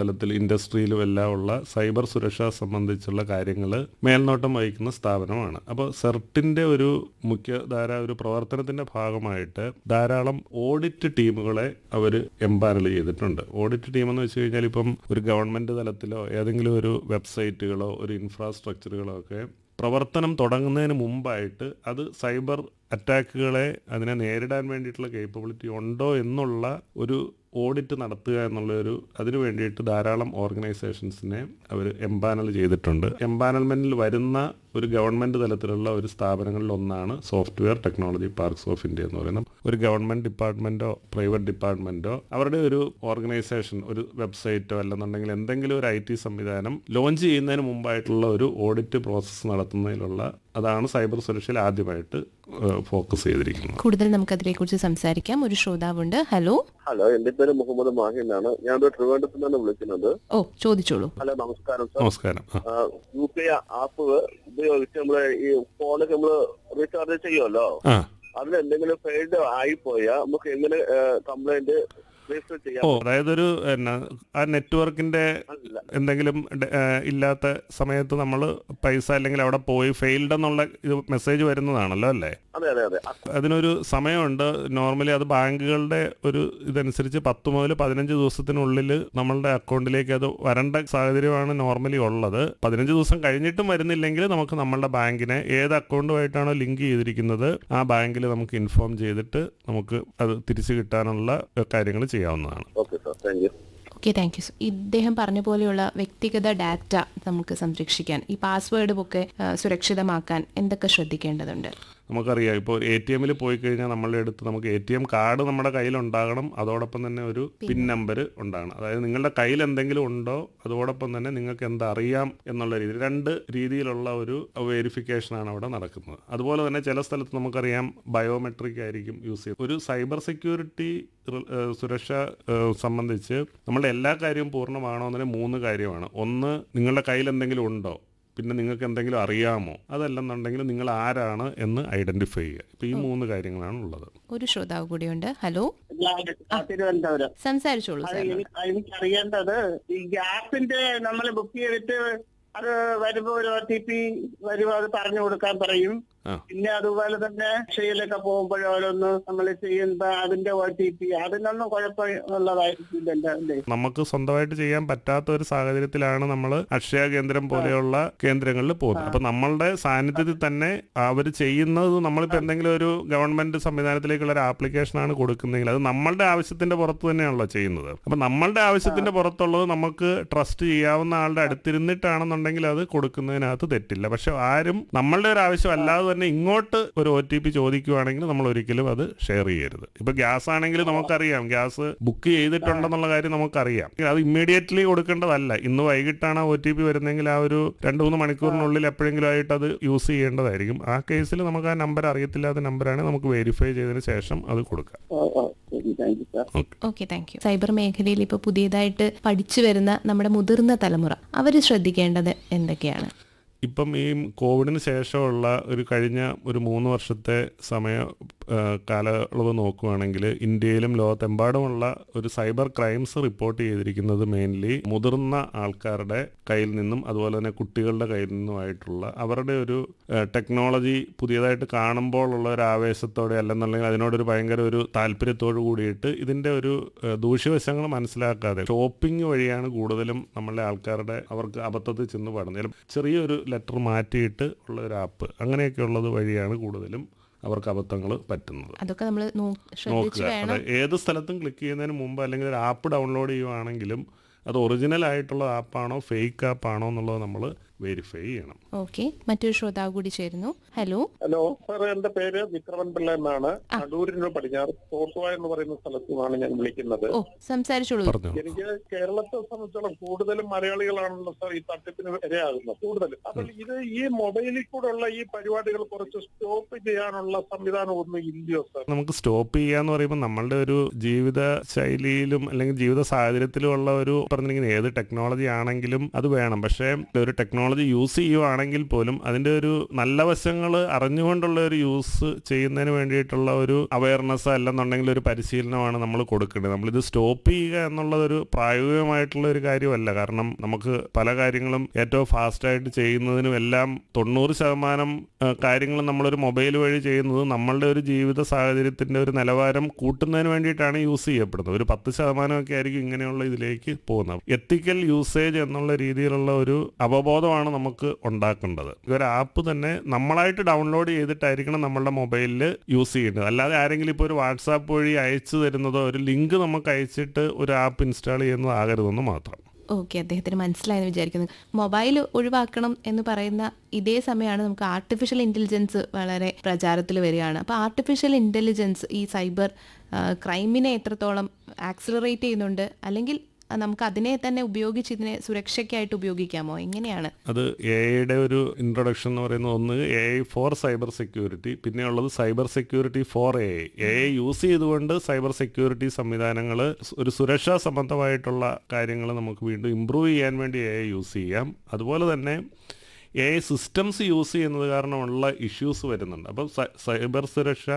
തലത്തിൽ ഇൻഡസ്ട്രിയിലും എല്ലാം ഉള്ള സൈബർ സുരക്ഷ സംബന്ധിച്ചുള്ള കാര്യങ്ങൾ മേൽനോട്ടം വഹിക്കുന്ന സ്ഥാപനമാണ്. അപ്പോൾ സെർട്ടിന്റെ ഒരു മുഖ്യധാര ഒരു പ്രവർത്തനത്തിന്റെ ഭാഗമായിട്ട് ധാരാളം ഓഡിറ്റ് ടീമുകളെ അവർ എംപാനൽ ചെയ്തിട്ടുണ്ട്. ഓഡിറ്റ് ടീം എന്ന് വെച്ച് കഴിഞ്ഞാൽ ഇപ്പം ഒരു ഗവൺമെന്റ് തലത്തിലോ ഏതെങ്കിലും ഒരു വെബ്സൈറ്റുകളോ ഒരു ഇൻഫ്രാസ്ട്രക്ചറുകളോ ഒക്കെ പ്രവർത്തനം തുടങ്ങുന്നതിന് മുമ്പായിട്ട് അത് സൈബർ അറ്റാക്കുകളെ അതിനെ നേരിടാൻ വേണ്ടിയിട്ടുള്ള കേപ്പബിലിറ്റി ഉണ്ടോ എന്നുള്ള ഒരു ഓഡിറ്റ് നടത്തുക എന്നുള്ളൊരു അതിനു വേണ്ടിയിട്ട് ധാരാളം ഓർഗനൈസേഷൻസിനെ അവർ എംപാനൽ ചെയ്തിട്ടുണ്ട്. എംപാനൽമെന്റിൽ വരുന്ന ഒരു ഗവൺമെന്റ് തലത്തിലുള്ള ഒരു സ്ഥാപനങ്ങളിൽ ഒന്നാണ് software technology parks of India എന്ന് പറയുന്നത്. ഒരു ഗവൺമെന്റ് ഡിപ്പാർട്ട്മെന്റോ പ്രൈവറ്റ് ഡിപ്പാർട്ട്മെന്റോ അവരുടെ ഒരു ഓർഗനൈസേഷൻ ഒരു വെബ്സൈറ്റോ അല്ലെന്നുണ്ടെങ്കിൽ എന്തെങ്കിലും ഒരു ഐ ടി സംവിധാനം ലോഞ്ച് ചെയ്യുന്നതിന് മുമ്പായിട്ടുള്ള ഒരു ഓഡിറ്റ് പ്രോസസ്സ് നടത്തുന്നതിലുള്ള അതാണ് സൈബർ സുരക്ഷയിൽ ആദ്യമായിട്ട് ഫോക്കസ് ചെയ്തിരിക്കുന്നത്. കൂടുതൽ നമുക്ക് അതിനെക്കുറിച്ച് സംസാരിക്കാം. ഒരു ശ്രോതാവുണ്ട്. ഹലോ? ഹലോ എന്റെ പേര് മുഹമ്മദ് മാഹിൻ എന്നാണ്. ഞാൻ ട്രിവാൻഡ്രത്തിൽ നിന്നാണ് വിളിക്കുന്നത്. ഓ ചോദിച്ചോളൂ. ഹലോ നമസ്കാരം സാർ. നമസ്കാരം. യു പി ഐ ആപ്പ് ഉപയോഗിച്ച് നമ്മൾ ഈ ഫോണൊക്കെ നമ്മൾ റീചാർജ് ചെയ്യുമല്ലോ അതിലെന്തെങ്കിലും ഫെയിൽഡ് ആയിപ്പോയാൽ നമുക്ക് എങ്ങനെ കംപ്ലൈന്റ് ഓ അതായത് ഒരു എന്നാ ആ നെറ്റ്വർക്കിന്റെ എന്തെങ്കിലും ഇല്ലാത്ത സമയത്ത് നമ്മൾ പൈസ അല്ലെങ്കിൽ അവിടെ പോയി ഫെയിൽഡ് എന്നുള്ള ഇത് മെസ്സേജ് വരുന്നതാണല്ലോ അല്ലേ? അതെ അതെ അതെ. അതിനൊരു സമയമുണ്ട്. നോർമലി അത് ബാങ്കുകളുടെ ഒരു ഇതനുസരിച്ച് പത്ത് മുതൽ പതിനഞ്ച് ദിവസത്തിനുള്ളിൽ നമ്മളുടെ അക്കൗണ്ടിലേക്ക് അത് വരേണ്ട സാഹചര്യമാണ് നോർമലി ഉള്ളത്. പതിനഞ്ച് ദിവസം കഴിഞ്ഞിട്ടും വരുന്നില്ലെങ്കിൽ നമുക്ക് നമ്മളുടെ ബാങ്കിനെ ഏത് അക്കൗണ്ടുമായിട്ടാണോ ലിങ്ക് ചെയ്തിരിക്കുന്നത് ആ ബാങ്കിൽ നമുക്ക് ഇൻഫോം ചെയ്തിട്ട് നമുക്ക് അത് തിരിച്ചു കിട്ടാനുള്ള കാര്യങ്ങൾ ചെയ്യാവുന്നതാണ്. Okay sir thank you okay thank you ഇദ്ദേഹം പറഞ്ഞ പോലെയുള്ള വ്യക്തിഗത ഡാറ്റ നമുക്ക് സംരക്ഷിക്കാൻ ഈ പാസ്വേഡ് ഒക്കെ സുരക്ഷിതമാക്കാൻ എന്തൊക്കെ ശ്രദ്ധിക്കേണ്ടതുണ്ട്? നമുക്കറിയാം. ഇപ്പോൾ എ ടി എമ്മിൽ പോയി കഴിഞ്ഞാൽ നമ്മളുടെ അടുത്ത് നമുക്ക് എ ടി എം കാർഡ് നമ്മുടെ കയ്യിൽ ഉണ്ടാകണം. അതോടൊപ്പം തന്നെ ഒരു പിൻ നമ്പർ. ഉണ്ടാകണം. അതായത് നിങ്ങളുടെ കയ്യിൽ എന്തെങ്കിലും ഉണ്ടോ അതോടൊപ്പം തന്നെ നിങ്ങൾക്ക് എന്തറിയാം എന്നുള്ള രീതി രണ്ട് രീതിയിലുള്ള ഒരു വെരിഫിക്കേഷനാണ് അവിടെ നടക്കുന്നത്. അതുപോലെ തന്നെ ചില സ്ഥലത്ത് നമുക്കറിയാം ബയോമെട്രിക് ആയിരിക്കും യൂസ് ചെയ്യുന്നത്. ഒരു സൈബർ സെക്യൂരിറ്റി സുരക്ഷ സംബന്ധിച്ച് നമ്മളുടെ എല്ലാ കാര്യവും പൂർണമാണോ എന്നതിന് മൂന്ന് കാര്യമാണ്. ഒന്ന് നിങ്ങളുടെ കയ്യിൽ എന്തെങ്കിലും ഉണ്ടോ? പിന്നെ നിങ്ങൾക്ക് എന്തെങ്കിലും അറിയാമോ? അതല്ലെന്നുണ്ടെങ്കിൽ നിങ്ങൾ ആരാണ് എന്ന് ഐഡന്റിഫൈ ചെയ്യുക. ഇപ്പൊ ഈ മൂന്ന് കാര്യങ്ങളാണ് ഉള്ളത്. ഒരു ശ്രോതാവ് കൂടിയുണ്ട്. ഹലോ? തിരുവനന്തപുരം. സംസാരിച്ചോളൂ എനിക്കറിയേണ്ടത് എനിക്ക് എനിക്ക് അറിയേണ്ടത് ഈ ഗ്യാസിന്റെ നമ്മൾ ബുക്ക് ചെയ്തിട്ട് അത് വരുമ്പോ ഒരു ഒ ടി പി വരുമ്പോ അത് പറഞ്ഞു കൊടുക്കാൻ പറയും. പിന്നെ അതുപോലെ തന്നെ അക്ഷയിലൊക്കെ പോകുമ്പോഴോ ഓരോന്ന് നമ്മൾ ചെയ്യുന്ന അതിന്റെ ഒ ടി പി അതിനൊന്നും കുഴപ്പമുള്ളതായിരിക്കില്ല നമുക്ക് സ്വന്തമായിട്ട് ചെയ്യാൻ പറ്റാത്ത ഒരു സാഹചര്യത്തിലാണ് നമ്മൾ അക്ഷയ കേന്ദ്രം പോലെയുള്ള കേന്ദ്രങ്ങളിൽ പോകുന്നത്. അപ്പൊ നമ്മളുടെ സാന്നിധ്യത്തിൽ തന്നെ അവർ ചെയ്യുന്നത് നമ്മളിപ്പോ എന്തെങ്കിലും ഒരു ഗവൺമെന്റ് സംവിധാനത്തിലേക്കുള്ള ഒരു ആപ്ലിക്കേഷൻ ആണ് കൊടുക്കുന്നതെങ്കിൽ അത് നമ്മളുടെ ആവശ്യത്തിന്റെ പുറത്ത് തന്നെയാണല്ലോ ചെയ്യുന്നത്. അപ്പൊ നമ്മളുടെ ആവശ്യത്തിന്റെ പുറത്തുള്ളത് നമുക്ക് ട്രസ്റ്റ് ചെയ്യാവുന്ന ആളുടെ അടുത്തിരുന്നിട്ടാണെന്നുണ്ടെങ്കിൽ അത് കൊടുക്കുന്നതിനകത്ത് തെറ്റില്ല. പക്ഷെ ആരും നമ്മളുടെ ഒരു ആവശ്യം അല്ലാതെ തന്നെ ഇങ്ങോട്ട് ഒരു ഒ ടി പി ചോദിക്കുവാണെങ്കിൽ നമ്മൾ ഒരിക്കലും അത് ഷെയർ ചെയ്യരുത്. ഇപ്പൊ ഗ്യാസ് ആണെങ്കിൽ നമുക്കറിയാം. ഗ്യാസ് ബുക്ക് ചെയ്തിട്ടുണ്ടെന്നുള്ള കാര്യം നമുക്കറിയാം. അത് ഇമ്മീഡിയറ്റ്ലി കൊടുക്കേണ്ടതല്ല. ഇന്ന് വൈകിട്ടാണ് ഒ ടി പി വരുന്നെങ്കിൽ ആ ഒരു രണ്ട് മൂന്ന് മണിക്കൂറിനുള്ളിൽ എപ്പോഴെങ്കിലും ആയിട്ട് അത് യൂസ് ചെയ്യേണ്ടതായിരിക്കും. ആ കേസിൽ നമുക്ക് ആ നമ്പർ അറിയത്തില്ലാത്ത നമ്പറാണ് നമുക്ക് വെരിഫൈ ചെയ്തതിന് ശേഷം അത് കൊടുക്കാം ഓക്കെ താങ്ക് യു സൈബർ മേഖലയിൽ ഇപ്പോൾ പുതിയതായിട്ട് പഠിച്ചു വരുന്ന നമ്മുടെ മുതിർന്ന തലമുറ അവർ ശ്രദ്ധിക്കേണ്ടത് എന്തൊക്കെയാണ്? ഇപ്പം ഈ കോവിഡിന് ശേഷമുള്ള ഒരു കഴിഞ്ഞ ഒരു മൂന്ന് വർഷത്തെ സമയ കാലയളവ് നോക്കുകയാണെങ്കിൽ ഇന്ത്യയിലും ലോകത്തെമ്പാടുമുള്ള ഒരു സൈബർ ക്രൈംസ് റിപ്പോർട്ട് ചെയ്തിരിക്കുന്നത് മെയിൻലി മുതിർന്ന ആൾക്കാരുടെ കയ്യിൽ നിന്നും അതുപോലെ തന്നെ കുട്ടികളുടെ കയ്യിൽ നിന്നുമായിട്ടുള്ള അവരുടെ ഒരു ടെക്നോളജി പുതിയതായിട്ട് കാണുമ്പോൾ ഉള്ള ഒരു ആവേശത്തോടെ അല്ലെന്നുണ്ടെങ്കിൽ അതിനോടൊരു ഭയങ്കര ഒരു താല്പര്യത്തോടു കൂടിയിട്ട് ഇതിന്റെ ഒരു ദൂഷ്യവശങ്ങൾ മനസ്സിലാക്കാതെ ഷോപ്പിംഗ് വഴിയാണ് കൂടുതലും നമ്മളുടെ ആൾക്കാരുടെ അവർക്ക് അബദ്ധത്തിൽ ചെന്ന് പാടുന്നത് ചെറിയൊരു ലെറ്റർ മാറ്റിയിട്ട് ഉള്ള ഒരു ആപ്പ് അങ്ങനെയൊക്കെ ഉള്ളത് വഴിയാണ് കൂടുതലും അവർക്ക് അബദ്ധങ്ങൾ പറ്റുന്നത്. അതൊക്കെ നമ്മൾ നോക്കുക. ഏത് സ്ഥലത്തും ക്ലിക്ക് ചെയ്യുന്നതിന് മുമ്പ് അല്ലെങ്കിൽ ഒരു ആപ്പ് ഡൗൺലോഡ് ചെയ്യുവാണെങ്കിലും അത് ഒറിജിനൽ ആയിട്ടുള്ള ആപ്പാണോ ഫേക്ക് ആപ്പാണോ എന്നുള്ളത് നമ്മൾ വെരിഫൈ ചെയ്യണം. ഓക്കെ. മറ്റൊരു ശ്രോതാവ് കൂടി ചേരുന്നു. ഹലോ. ഹലോ സാർ എന്റെ പേര് വിക്രമൻ പിള്ള എന്നാണ്. അടൂരിന് പടിഞ്ഞാറ് തോട്ടുവ എന്ന് പറയുന്ന സ്ഥലത്തു നിന്നാണ് ഞാൻ വിളിക്കുന്നത്. ഓ സംസാരിച്ചോളൂ. എനിക്ക് കേരളത്തെ സംബന്ധിച്ചോളം കൂടുതലും മലയാളികളാണല്ലോ സാർ ഈ തട്ടിപ്പിന് ഇരയാകുന്നത് കൂടുതലും. അപ്പോൾ ഇത് ഈ മൊബൈലിൽ കൂടെയുള്ള ഈ പരിപാടികൾ കുറച്ച് സ്റ്റോപ്പ് ചെയ്യാനുള്ള സംവിധാനം ഒന്നും ഇല്ലയോ സാർ? നമുക്ക് സ്റ്റോപ്പ് ചെയ്യാന്ന് പറയുമ്പോൾ നമ്മളുടെ ഒരു ജീവിത ശൈലിയിലും അല്ലെങ്കിൽ ജീവിത സാഹചര്യത്തിലും ഉള്ള ഒരു പറഞ്ഞിരിക്കുന്ന ഏത് ടെക്നോളജി ആണെങ്കിലും അത് വേണം. പക്ഷേ ഒരു ടെക്നോളജി ടെക്നോളജി യൂസ് ചെയ്യുവാണെങ്കിൽ പോലും അതിന്റെ ഒരു നല്ല വശങ്ങൾ അറിഞ്ഞുകൊണ്ടുള്ള ഒരു യൂസ് ചെയ്യുന്നതിന് വേണ്ടിയിട്ടുള്ള ഒരു അവയർനെസ് അല്ലെന്നുണ്ടെങ്കിൽ ഒരു പരിശീലനമാണ് നമ്മൾ കൊടുക്കേണ്ടത്. നമ്മളിത് സ്റ്റോപ്പ് ചെയ്യുക എന്നുള്ളതൊരു പ്രായോഗികമായിട്ടുള്ള ഒരു കാര്യമല്ല. കാരണം നമുക്ക് പല കാര്യങ്ങളും ഏറ്റവും ഫാസ്റ്റായിട്ട് ചെയ്യുന്നതിനും എല്ലാം തൊണ്ണൂറ് ശതമാനം കാര്യങ്ങൾ നമ്മളൊരു മൊബൈൽ വഴി ചെയ്യുന്നത് നമ്മളുടെ ഒരു ജീവിത സാഹചര്യത്തിന്റെ ഒരു നിലവാരം കൂട്ടുന്നതിന് വേണ്ടിയിട്ടാണ് യൂസ് ചെയ്യപ്പെടുന്നത്. ഒരു പത്ത് ശതമാനമൊക്കെ ആയിരിക്കും ഇങ്ങനെയുള്ള ഇതിലേക്ക് പോകുന്നത്. എത്തിക്കൽ യൂസേജ് എന്നുള്ള രീതിയിലുള്ള ഒരു അവബോധമാണ് നമുക്ക് ഉണ്ടാക്കേണ്ടത്. ഒരു ആപ്പ് തന്നെ നമ്മളായിട്ട് ഡൗൺലോഡ് ചെയ്തിട്ടായിരിക്കണം നമ്മളുടെ മൊബൈലിൽ യൂസ് ചെയ്യേണ്ടത്. അല്ലാതെ ആരെങ്കിലും ഇപ്പോൾ ഒരു വാട്സാപ്പ് വഴി അയച്ചു തരുന്നതോ ഒരു ലിങ്ക് നമുക്ക് അയച്ചിട്ട് ഒരു ആപ്പ് ഇൻസ്റ്റാൾ ചെയ്യുന്നത് ആകരുതെന്ന് മാത്രം. ഓക്കെ അദ്ദേഹത്തിന് മനസ്സിലായെന്ന് വിചാരിക്കുന്നു. മൊബൈൽ ഒഴിവാക്കണം എന്ന് പറയുന്ന ഇതേ സമയമാണ് നമുക്ക് ആർട്ടിഫിഷ്യൽ ഇന്റലിജൻസ് വളരെ പ്രചാരത്തിൽ വരികയാണ്. അപ്പോൾ ആർട്ടിഫിഷ്യൽ ഇന്റലിജൻസ് ഈ സൈബർ ക്രൈമിനെ എത്രത്തോളം ആക്സിലറേറ്റ് ചെയ്യുന്നുണ്ട്? അല്ലെങ്കിൽ നമുക്ക് അതിനെ തന്നെ ഉപയോഗിച്ച് ഇതിനെ സുരക്ഷയ്ക്കായിട്ട് ഉപയോഗിക്കാമോ? എങ്ങനെയാണ്? അത് എ ഐയുടെ ഒരു ഇൻട്രൊഡക്ഷൻ എന്ന് പറയുന്നത് ഒന്ന് A I for cyber security പിന്നെ ഉള്ളത് cyber security for A I A I use ചെയ്തുകൊണ്ട് സൈബർ സെക്യൂരിറ്റി സംവിധാനങ്ങൾ ഒരു സുരക്ഷാ സംബന്ധമായിട്ടുള്ള കാര്യങ്ങൾ നമുക്ക് വീണ്ടും ഇമ്പ്രൂവ് ചെയ്യാൻ വേണ്ടി എ ഐ യൂസ് ചെയ്യാം. അതുപോലെ തന്നെ എ സിസ്റ്റംസ് യൂസ് ചെയ്യുന്നത് കാരണമുള്ള ഇഷ്യൂസ് വരുന്നുണ്ട്. അപ്പോൾ സൈബർ സുരക്ഷ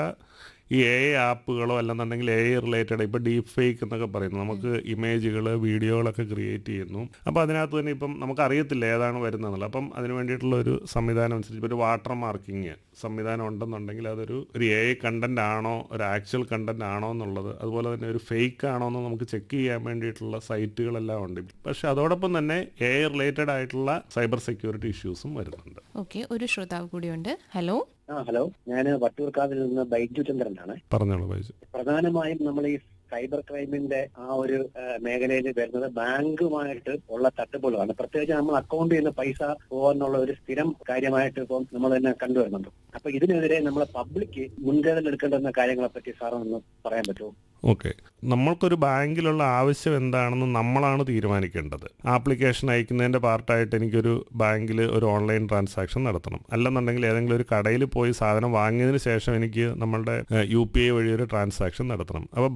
ഈ എ ആപ്പുകളോ അല്ലെന്നുണ്ടെങ്കിൽ എ ഐ റിലേറ്റഡ് ഇപ്പോൾ ഡീപ് ഫേക്ക് എന്നൊക്കെ പറയുന്നു. നമുക്ക് ഇമേജുകൾ വീഡിയോകളൊക്കെ ക്രിയേറ്റ് ചെയ്യുന്നു. അപ്പോൾ അതിനകത്ത് തന്നെ ഇപ്പം നമുക്ക് അറിയത്തില്ല ഏതാണ് വരുന്നതെന്നുള്ളത്. അപ്പം അതിന് വേണ്ടിയിട്ടുള്ള ഒരു സംവിധാനം അനുസരിച്ച് ഇപ്പോൾ ഒരു വാട്ടർ മാർക്കിങ് സംവിധാനം ഉണ്ടെന്നുണ്ടെങ്കിൽ അതൊരു ഒരു എ ഐ കണ്ടന്റ് ആണോ ഒരു ആക്ച്വൽ കണ്ടന്റ് ആണോ എന്നുള്ളത് അതുപോലെ തന്നെ ഒരു ഫേക്ക് ആണോ എന്ന് നമുക്ക് ചെക്ക് ചെയ്യാൻ വേണ്ടിയിട്ടുള്ള സൈറ്റുകളെല്ലാം ഉണ്ട്. പക്ഷേ അതോടൊപ്പം തന്നെ എ ഐ റിലേറ്റഡ് ആയിട്ടുള്ള സൈബർ സെക്യൂരിറ്റി ഇഷ്യൂസും വരുന്നുണ്ട്. ഓക്കെ ഒരു ശ്രോതാവ് കൂടിയുണ്ട്. ഹലോ ആ ഹലോ. ഞാൻ വട്ടൂർക്കാവിൽ നിന്ന് ബൈജു ചന്ദ്രനാണ് പറഞ്ഞോളൂ ബൈജു. പ്രധാനമായും നമ്മൾ ഈ സൈബർ ക്രൈമിന്റെ ആ ഒരു മേഖലയിൽ വരുന്നത് ബാങ്കുമായിട്ട് ഉള്ള തട്ടിപ്പുകളാണ്. പ്രത്യേകിച്ച് നമ്മൾ അക്കൗണ്ട് ചെയ്യുന്ന പൈസ പോകാന്നുള്ള ഒരു സ്ഥിരം കാര്യമായിട്ട് ഇപ്പം നമ്മൾ തന്നെ കണ്ടുവരുന്നുണ്ട് അപ്പൊ ഇതിനെതിരെ നമ്മൾ പബ്ലിക് മുൻകരുതൽ എടുക്കേണ്ടുന്ന കാര്യങ്ങളെ പറ്റി ഒന്ന് പറയാൻ പറ്റുമോ? ഓക്കെ. നമ്മൾക്കൊരു ബാങ്കിലുള്ള ആവശ്യം എന്താണെന്ന് നമ്മളാണ് തീരുമാനിക്കേണ്ടത്. ആപ്ലിക്കേഷൻ അയക്കുന്നതിന്റെ പാർട്ടായിട്ട് എനിക്കൊരു ബാങ്കിൽ ഒരു ഓൺലൈൻ ട്രാൻസാക്ഷൻ നടത്തണം. അല്ലെന്നുണ്ടെങ്കിൽ ഏതെങ്കിലും ഒരു കടയിൽ പോയി സാധനം വാങ്ങിയതിന് ശേഷം എനിക്ക് നമ്മളുടെ യു പി ഐ വഴി ഒരു ട്രാൻസാക്ഷൻ നടത്തണം. അപ്പോൾ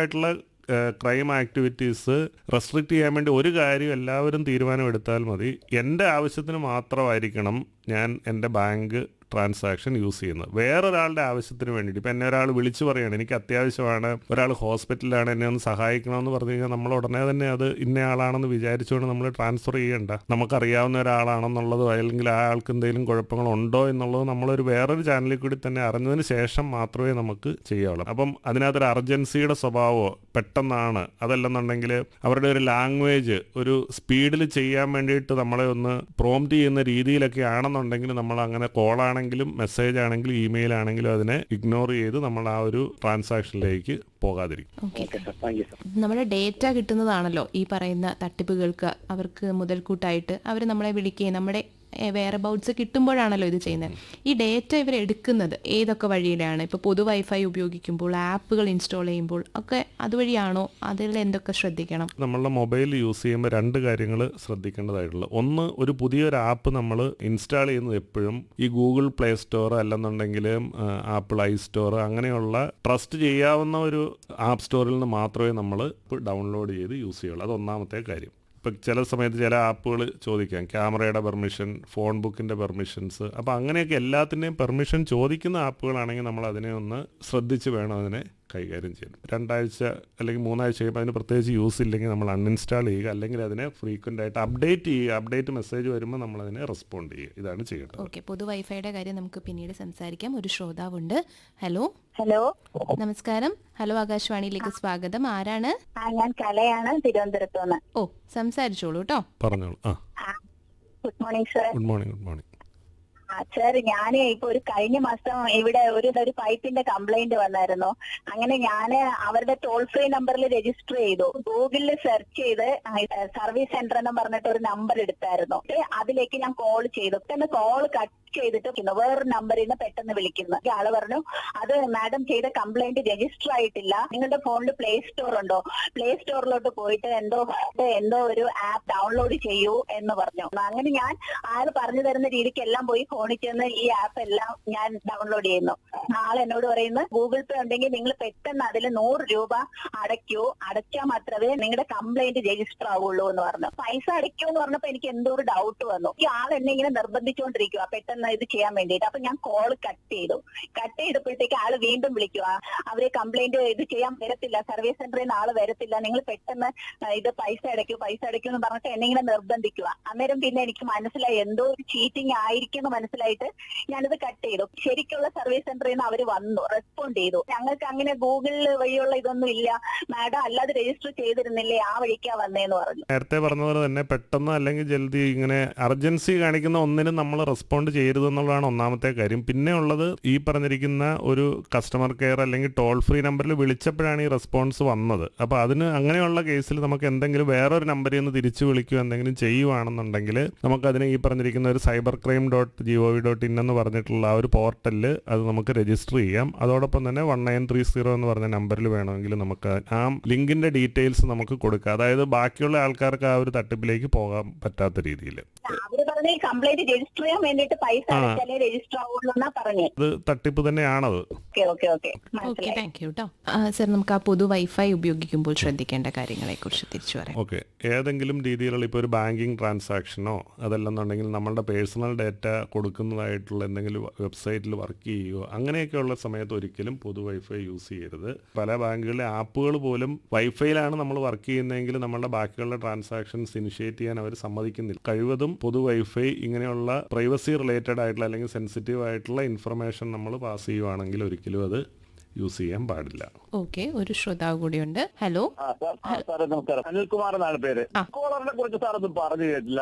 ബാങ്കുമായിട്ടുള്ള ക്രൈം ആക്ടിവിറ്റീസ് റെസ്ട്രിക്റ്റ് ചെയ്യാൻ വേണ്ടി ഒരു കാര്യം എല്ലാവരും തീരുമാനമെടുത്താൽ മതി. എന്റെ ആവശ്യത്തിന് മാത്രമായിരിക്കണം ഞാൻ എന്റെ ബാങ്ക് ട്രാൻസാക്ഷൻ യൂസ് ചെയ്യുന്നത്. വേറൊരാളുടെ ആവശ്യത്തിന് വേണ്ടിയിട്ട് ഇപ്പം എന്നെ ഒരാൾ വിളിച്ചു പറയുകയാണ് എനിക്ക് അത്യാവശ്യമാണ് ഒരാൾ ഹോസ്പിറ്റലിലാണ് എന്നെ ഒന്ന് സഹായിക്കണമെന്ന് പറഞ്ഞു കഴിഞ്ഞാൽ നമ്മൾ ഉടനെ തന്നെ അത് ഇന്നയാളാണെന്ന് വിചാരിച്ചുകൊണ്ട് നമ്മൾ ട്രാൻസ്ഫർ ചെയ്യേണ്ട. നമുക്കറിയാവുന്ന ഒരാളാണെന്നുള്ളത് അല്ലെങ്കിൽ ആ ആൾക്ക് എന്തെങ്കിലും കുഴപ്പങ്ങളുണ്ടോ എന്നുള്ളത് നമ്മളൊരു വേറൊരു ചാനലിൽ കൂടി തന്നെ അറിഞ്ഞതിന് ശേഷം മാത്രമേ നമുക്ക് ചെയ്യാവുള്ളൂ. അപ്പം അതിനകത്തൊരു അർജൻസിയുടെ സ്വഭാവമോ പെട്ടെന്നാണ് അതല്ലെന്നുണ്ടെങ്കിൽ അവരുടെ ഒരു ലാംഗ്വേജ് ഒരു സ്പീഡിൽ ചെയ്യാൻ വേണ്ടിയിട്ട് നമ്മളെ ഒന്ന് പ്രോംപ്റ്റ് ചെയ്യുന്ന രീതിയിലൊക്കെ ആണെന്നുണ്ടെങ്കിൽ നമ്മൾ അങ്ങനെ കോളാണെങ്കിലും മെസ്സേജ് ആണെങ്കിലും ഇമെയിൽ ആണെങ്കിലും അതിനെ ഇഗ്നോർ ചെയ്ത് നമ്മൾ ആ ഒരു ട്രാൻസാക്ഷനിലേക്ക് പോകാതിരിക്കും. നമ്മുടെ ഡേറ്റ കിട്ടുന്നതാണല്ലോ ഈ പറയുന്ന തട്ടിപ്പുകൾക്ക് അവർക്ക് മുതൽക്കൂട്ടായിട്ട്. അവർ നമ്മളെ വിളിക്കുകയും നമ്മുടെ വേറെ ബൗട്ട്സ് കിട്ടുമ്പോഴാണല്ലോ ഇത് ചെയ്യുന്നത്. ഈ ഡേറ്റ ഇവർ എടുക്കുന്നത് ഏതൊക്കെ വഴിയിലാണ്? ഇപ്പോൾ പൊതു വൈഫൈ ഉപയോഗിക്കുമ്പോൾ ആപ്പുകൾ ഇൻസ്റ്റാൾ ചെയ്യുമ്പോൾ ഒക്കെ അതുവഴിയാണോ? അതിൽ എന്തൊക്കെ ശ്രദ്ധിക്കണം? നമ്മളുടെ മൊബൈൽ യൂസ് ചെയ്യുമ്പോൾ രണ്ട് കാര്യങ്ങൾ ശ്രദ്ധിക്കേണ്ടതായിട്ടുള്ളത്. ഒന്ന് ഒരു പുതിയൊരു ആപ്പ് നമ്മൾ ഇൻസ്റ്റാൾ ചെയ്യുന്നത് എപ്പോഴും ഈ ഗൂഗിൾ പ്ലേ സ്റ്റോർ അല്ലെന്നുണ്ടെങ്കിൽ ആപ്പിൾ ഐ സ്റ്റോർ അങ്ങനെയുള്ള ട്രസ്റ്റ് ചെയ്യാവുന്ന ഒരു ആപ്പ് സ്റ്റോറിൽ നിന്ന് മാത്രമേ നമ്മൾ ഡൗൺലോഡ് ചെയ്ത് യൂസ് ചെയ്യുള്ളൂ. അത് ഒന്നാമത്തെ കാര്യം. ഇപ്പം ചില സമയത്ത് ചില ആപ്പുകൾ ചോദിക്കാം. ക്യാമറയുടെ പെർമിഷൻ ഫോൺ ബുക്കിന്റെ പെർമിഷൻസ്. അപ്പോൾ അങ്ങനെയൊക്കെ എല്ലാത്തിന്റെയും പെർമിഷൻ ചോദിക്കുന്ന ആപ്പുകളാണെങ്കിൽ നമ്മൾ അതിനെ ഒന്ന് ശ്രദ്ധിച്ച് വേണം അതിനെ കൈകാര്യം ചെയ്യണം. രണ്ടാഴ്ച അല്ലെങ്കിൽ മൂന്നാഴ്ച കഴിയുമ്പോൾ അതിന് പ്രത്യേകിച്ച് യൂസ് ഇല്ലെങ്കിൽ നമ്മൾ അൺഇൻസ്റ്റാൾ ചെയ്യുക. അല്ലെങ്കിൽ അതിനെ ഫ്രീക്വന്റ് ആയിട്ട് അപ്ഡേറ്റ് ചെയ്യുക. അപ്ഡേറ്റ് മെസ്സേജ് വരുമ്പോൾ നമ്മൾ അതിനെ റെസ്പോണ്ട് ചെയ്യുക. ഇതാണ് ചെയ്യേണ്ടത്. ഓക്കെ പൊതു വൈഫൈയുടെ കാര്യം നമുക്ക് പിന്നീട് സംസാരിക്കാം. ഒരു ശ്രോതാവുണ്ട്. ഹലോ ഹലോ നമസ്കാരം. ഹലോ ആകാശവാണിയിലേക്ക് സ്വാഗതം. ആരാണ്? ഞാൻ കലയാണ്. തിരുവനന്തപുരത്ത് ഓ സംസാരിച്ചോളൂ കേട്ടോ പറഞ്ഞോളൂ. ആ. Good morning sir good morning good morning sir ഞാൻ ഇപ്പൊ ഒരു കഴിഞ്ഞ മാസം ഇവിടെ ഒരു ഒരു പൈപ്പിന്റെ കംപ്ലൈന്റ് വന്നായിരുന്നു. അങ്ങനെ ഞാൻ അവരുടെ ടോൾ ഫ്രീ നമ്പറിൽ രജിസ്റ്റർ ചെയ്തു. ഗൂഗിളിൽ സെർച്ച് ചെയ്ത് സർവീസ് സെന്റർ എന്ന് പറഞ്ഞിട്ട് ഒരു നമ്പർ എടുത്തായിരുന്നു. അതിലേക്ക് ഞാൻ കോൾ ചെയ്തു. പെട്ടെന്ന് കോൾ കട്ട് ചെയ്തിട്ട് വേറെ നമ്പറിൽ നിന്ന് പെട്ടെന്ന് വിളിക്കുന്നു. ആൾ പറഞ്ഞു അത് മാഡം ചെയ്ത കംപ്ലൈന്റ് രജിസ്റ്റർ ആയിട്ടില്ല. നിങ്ങളുടെ ഫോണിൽ പ്ലേ സ്റ്റോർ ഉണ്ടോ? പ്ലേ സ്റ്റോറിലോട്ട് പോയിട്ട് എന്തോ എന്തോ ഒരു ആപ്പ് ഡൗൺലോഡ് ചെയ്യൂ എന്ന് പറഞ്ഞു. അങ്ങനെ ഞാൻ ആൾ പറഞ്ഞു തരുന്ന രീതിക്ക് എല്ലാം പോയി ഫോണിൽ ചെന്ന് ഈ ആപ്പ് എല്ലാം ഞാൻ ഡൗൺലോഡ് ചെയ്യുന്നു. ആൾ എന്നോട് പറയുന്നത് ഗൂഗിൾ പേ ഉണ്ടെങ്കിൽ നിങ്ങൾ പെട്ടെന്ന് അതിൽ നൂറ് രൂപ അടയ്ക്കൂ. അടച്ചാൽ മാത്രമേ നിങ്ങളുടെ കംപ്ലൈന്റ് രജിസ്റ്റർ ആവുള്ളൂ എന്ന് പറഞ്ഞു. പൈസ അടയ്ക്കൂ എന്ന് പറഞ്ഞപ്പോ എനിക്ക് എന്തോ ഒരു ഡൗട്ട് വന്നു. ഈ ആൾ എന്നെ ഇങ്ങനെ നിർബന്ധിച്ചുകൊണ്ടിരിക്കുക പെട്ടെന്ന് ഇത് ചെയ്യാൻ വേണ്ടിയിട്ട്. അപ്പൊ ഞാൻ കോൾ കട്ട് ചെയ്തു. കട്ട് ചെയ്തപ്പോഴത്തേക്ക് ആൾ വീണ്ടും വിളിക്കുക അവരെ കംപ്ലൈന്റ് ഇത് ചെയ്യാൻ വരത്തില്ല. സർവീസ് സെന്ററിൽ നിന്ന് ആൾ വരത്തില്ല. നിങ്ങൾ പെട്ടെന്ന് ഇത് പൈസ അടയ്ക്കൂ പൈസ അടയ്ക്കൂ എന്ന് പറഞ്ഞിട്ട് എന്നെ ഇങ്ങനെ നിർബന്ധിക്കുക അന്നേരം പിന്നെ എനിക്ക് മനസ്സിലായി എന്തോ ഒരു ചീറ്റിംഗ് ആയിരിക്കും എന്ന് മനസ്സിലായിട്ട് ഞാനിത് കട്ട് ചെയ്തു. ശരിക്കുള്ള സർവീസ് സെന്ററിൽ നിന്ന് അവർ വന്നു റെസ്പോണ്ട് ചെയ്തു. ഞങ്ങൾക്ക് അങ്ങനെ ഗൂഗിളിൽ വഴിയുള്ള ഇതൊന്നും ഇല്ല. മാഡം അല്ലാതെ രജിസ്റ്റർ ചെയ്തിരുന്നില്ലേ ആ വഴിക്കാ വന്നേന്ന് പറഞ്ഞു. നേരത്തെ പറഞ്ഞ പോലെ തന്നെ പെട്ടെന്ന് അല്ലെങ്കിൽ ജൽദി ഇങ്ങനെ അർജൻസി കാണിക്കുന്ന ഒന്നിനും നമ്മൾ റെസ്പോണ്ട് ചെയ്യരുത് എന്നുള്ളതാണ് ഒന്നാമത്തെ കാര്യം. പിന്നെ ഉള്ളത് ഈ പറഞ്ഞിരിക്കുന്ന ഒരു കസ്റ്റമർ കെയർ അല്ലെങ്കിൽ ടോൾ ഫ്രീ നമ്പറിൽ വിളിച്ചപ്പോഴാണ് ഈ റെസ്പോൺസ് വന്നത്. അപ്പോൾ അതിന് അങ്ങനെയുള്ള കേസിൽ നമുക്ക് എന്തെങ്കിലും വേറൊരു നമ്പറിൽ നിന്ന് തിരിച്ചു വിളിക്കുകയോ എന്തെങ്കിലും ചെയ്യുവാണെന്നുണ്ടെങ്കിൽ നമുക്ക് നമുക്കതിന് ഈ പറഞ്ഞിരിക്കുന്ന ഒരു cyber crime dot G O V dot in എന്ന് പറഞ്ഞിട്ടുള്ള ആ ഒരു പോർട്ടലിൽ അത് നമുക്ക് രജിസ്റ്റർ ചെയ്യാം. അതോടൊപ്പം തന്നെ വൺ നയൻ ത്രീ സീറോ എന്ന് പറഞ്ഞ നമ്പറിൽ വേണമെങ്കിൽ നമുക്ക് ആ ലിങ്കിന്റെ ഡീറ്റെയിൽസ് നമുക്ക് കൊടുക്കാം. അതായത് ബാക്കിയുള്ള ആൾക്കാർക്ക് ആ ഒരു തട്ടിപ്പിലേക്ക് പോകാൻ പറ്റാത്ത രീതിയിൽ അവർ പറഞ്ഞ കംപ്ലൈന്റ് രജിസ്റ്റർ ചെയ്യാൻ വേണ്ടിയിട്ട് പൈസ അടച്ചാലേ രജിസ്റ്റർ ആവുള്ളൂ എന്നാ പറഞ്ഞേ. അത് തട്ടിപ്പ് തന്നെയാണത്. Okay okay okay. ഓക്കെ മനസ്സിലായി. താങ്ക് യു കേട്ടോ സർ നമുക്ക് ആ പൊതു വൈഫൈ ഉപയോഗിക്കുമ്പോൾ ശ്രദ്ധിക്കേണ്ട കാര്യങ്ങളെ കുറിച്ച് തിരിച്ചു പറയാം. ഓക്കെ. ഏതെങ്കിലും രീതിയിലുള്ള ഇപ്പോൾ ഒരു ബാങ്കിങ് ട്രാൻസാക്ഷനോ അതല്ലെന്നുണ്ടെങ്കിൽ നമ്മളുടെ പേഴ്സണൽ ഡേറ്റ കൊടുക്കുന്നതായിട്ടുള്ള എന്തെങ്കിലും വെബ്സൈറ്റിൽ വർക്ക് ചെയ്യുകയോ അങ്ങനെയൊക്കെയുള്ള സമയത്ത് ഒരിക്കലും പൊതു വൈഫൈ യൂസ് ചെയ്യരുത്. പല ബാങ്കുകളിലെ ആപ്പുകൾ പോലും വൈഫൈയിലാണ് നമ്മൾ വർക്ക് ചെയ്യുന്നതെങ്കിൽ നമ്മളുടെ ബാക്കിയുള്ള ട്രാൻസാക്ഷൻസ് ഇനിഷ്യേറ്റ് ചെയ്യാൻ അവർ സമ്മതിക്കുന്നില്ല. കഴിവതും പൊതു വൈഫൈ ഇങ്ങനെയുള്ള പ്രൈവസി റിലേറ്റഡ് ആയിട്ടുള്ള അല്ലെങ്കിൽ സെൻസിറ്റീവ് ആയിട്ടുള്ള ഇൻഫർമേഷൻ നമ്മൾ പാസ് ചെയ്യുവാണെങ്കിൽ ഒരിക്കലും അത് യൂസ് ചെയ്യാൻ പാടില്ല. ഓക്കെ ഒരു ശ്രോതാവ് കൂടിയുണ്ട്. ഹലോ. ആ സാർ ആ സാറേ നമസ്കാരം. അനിൽകുമാർ എന്നാണ് പേര്. കോളറിനെ കുറിച്ച് സാർ ഒന്നും പറഞ്ഞു കേട്ടില്ല.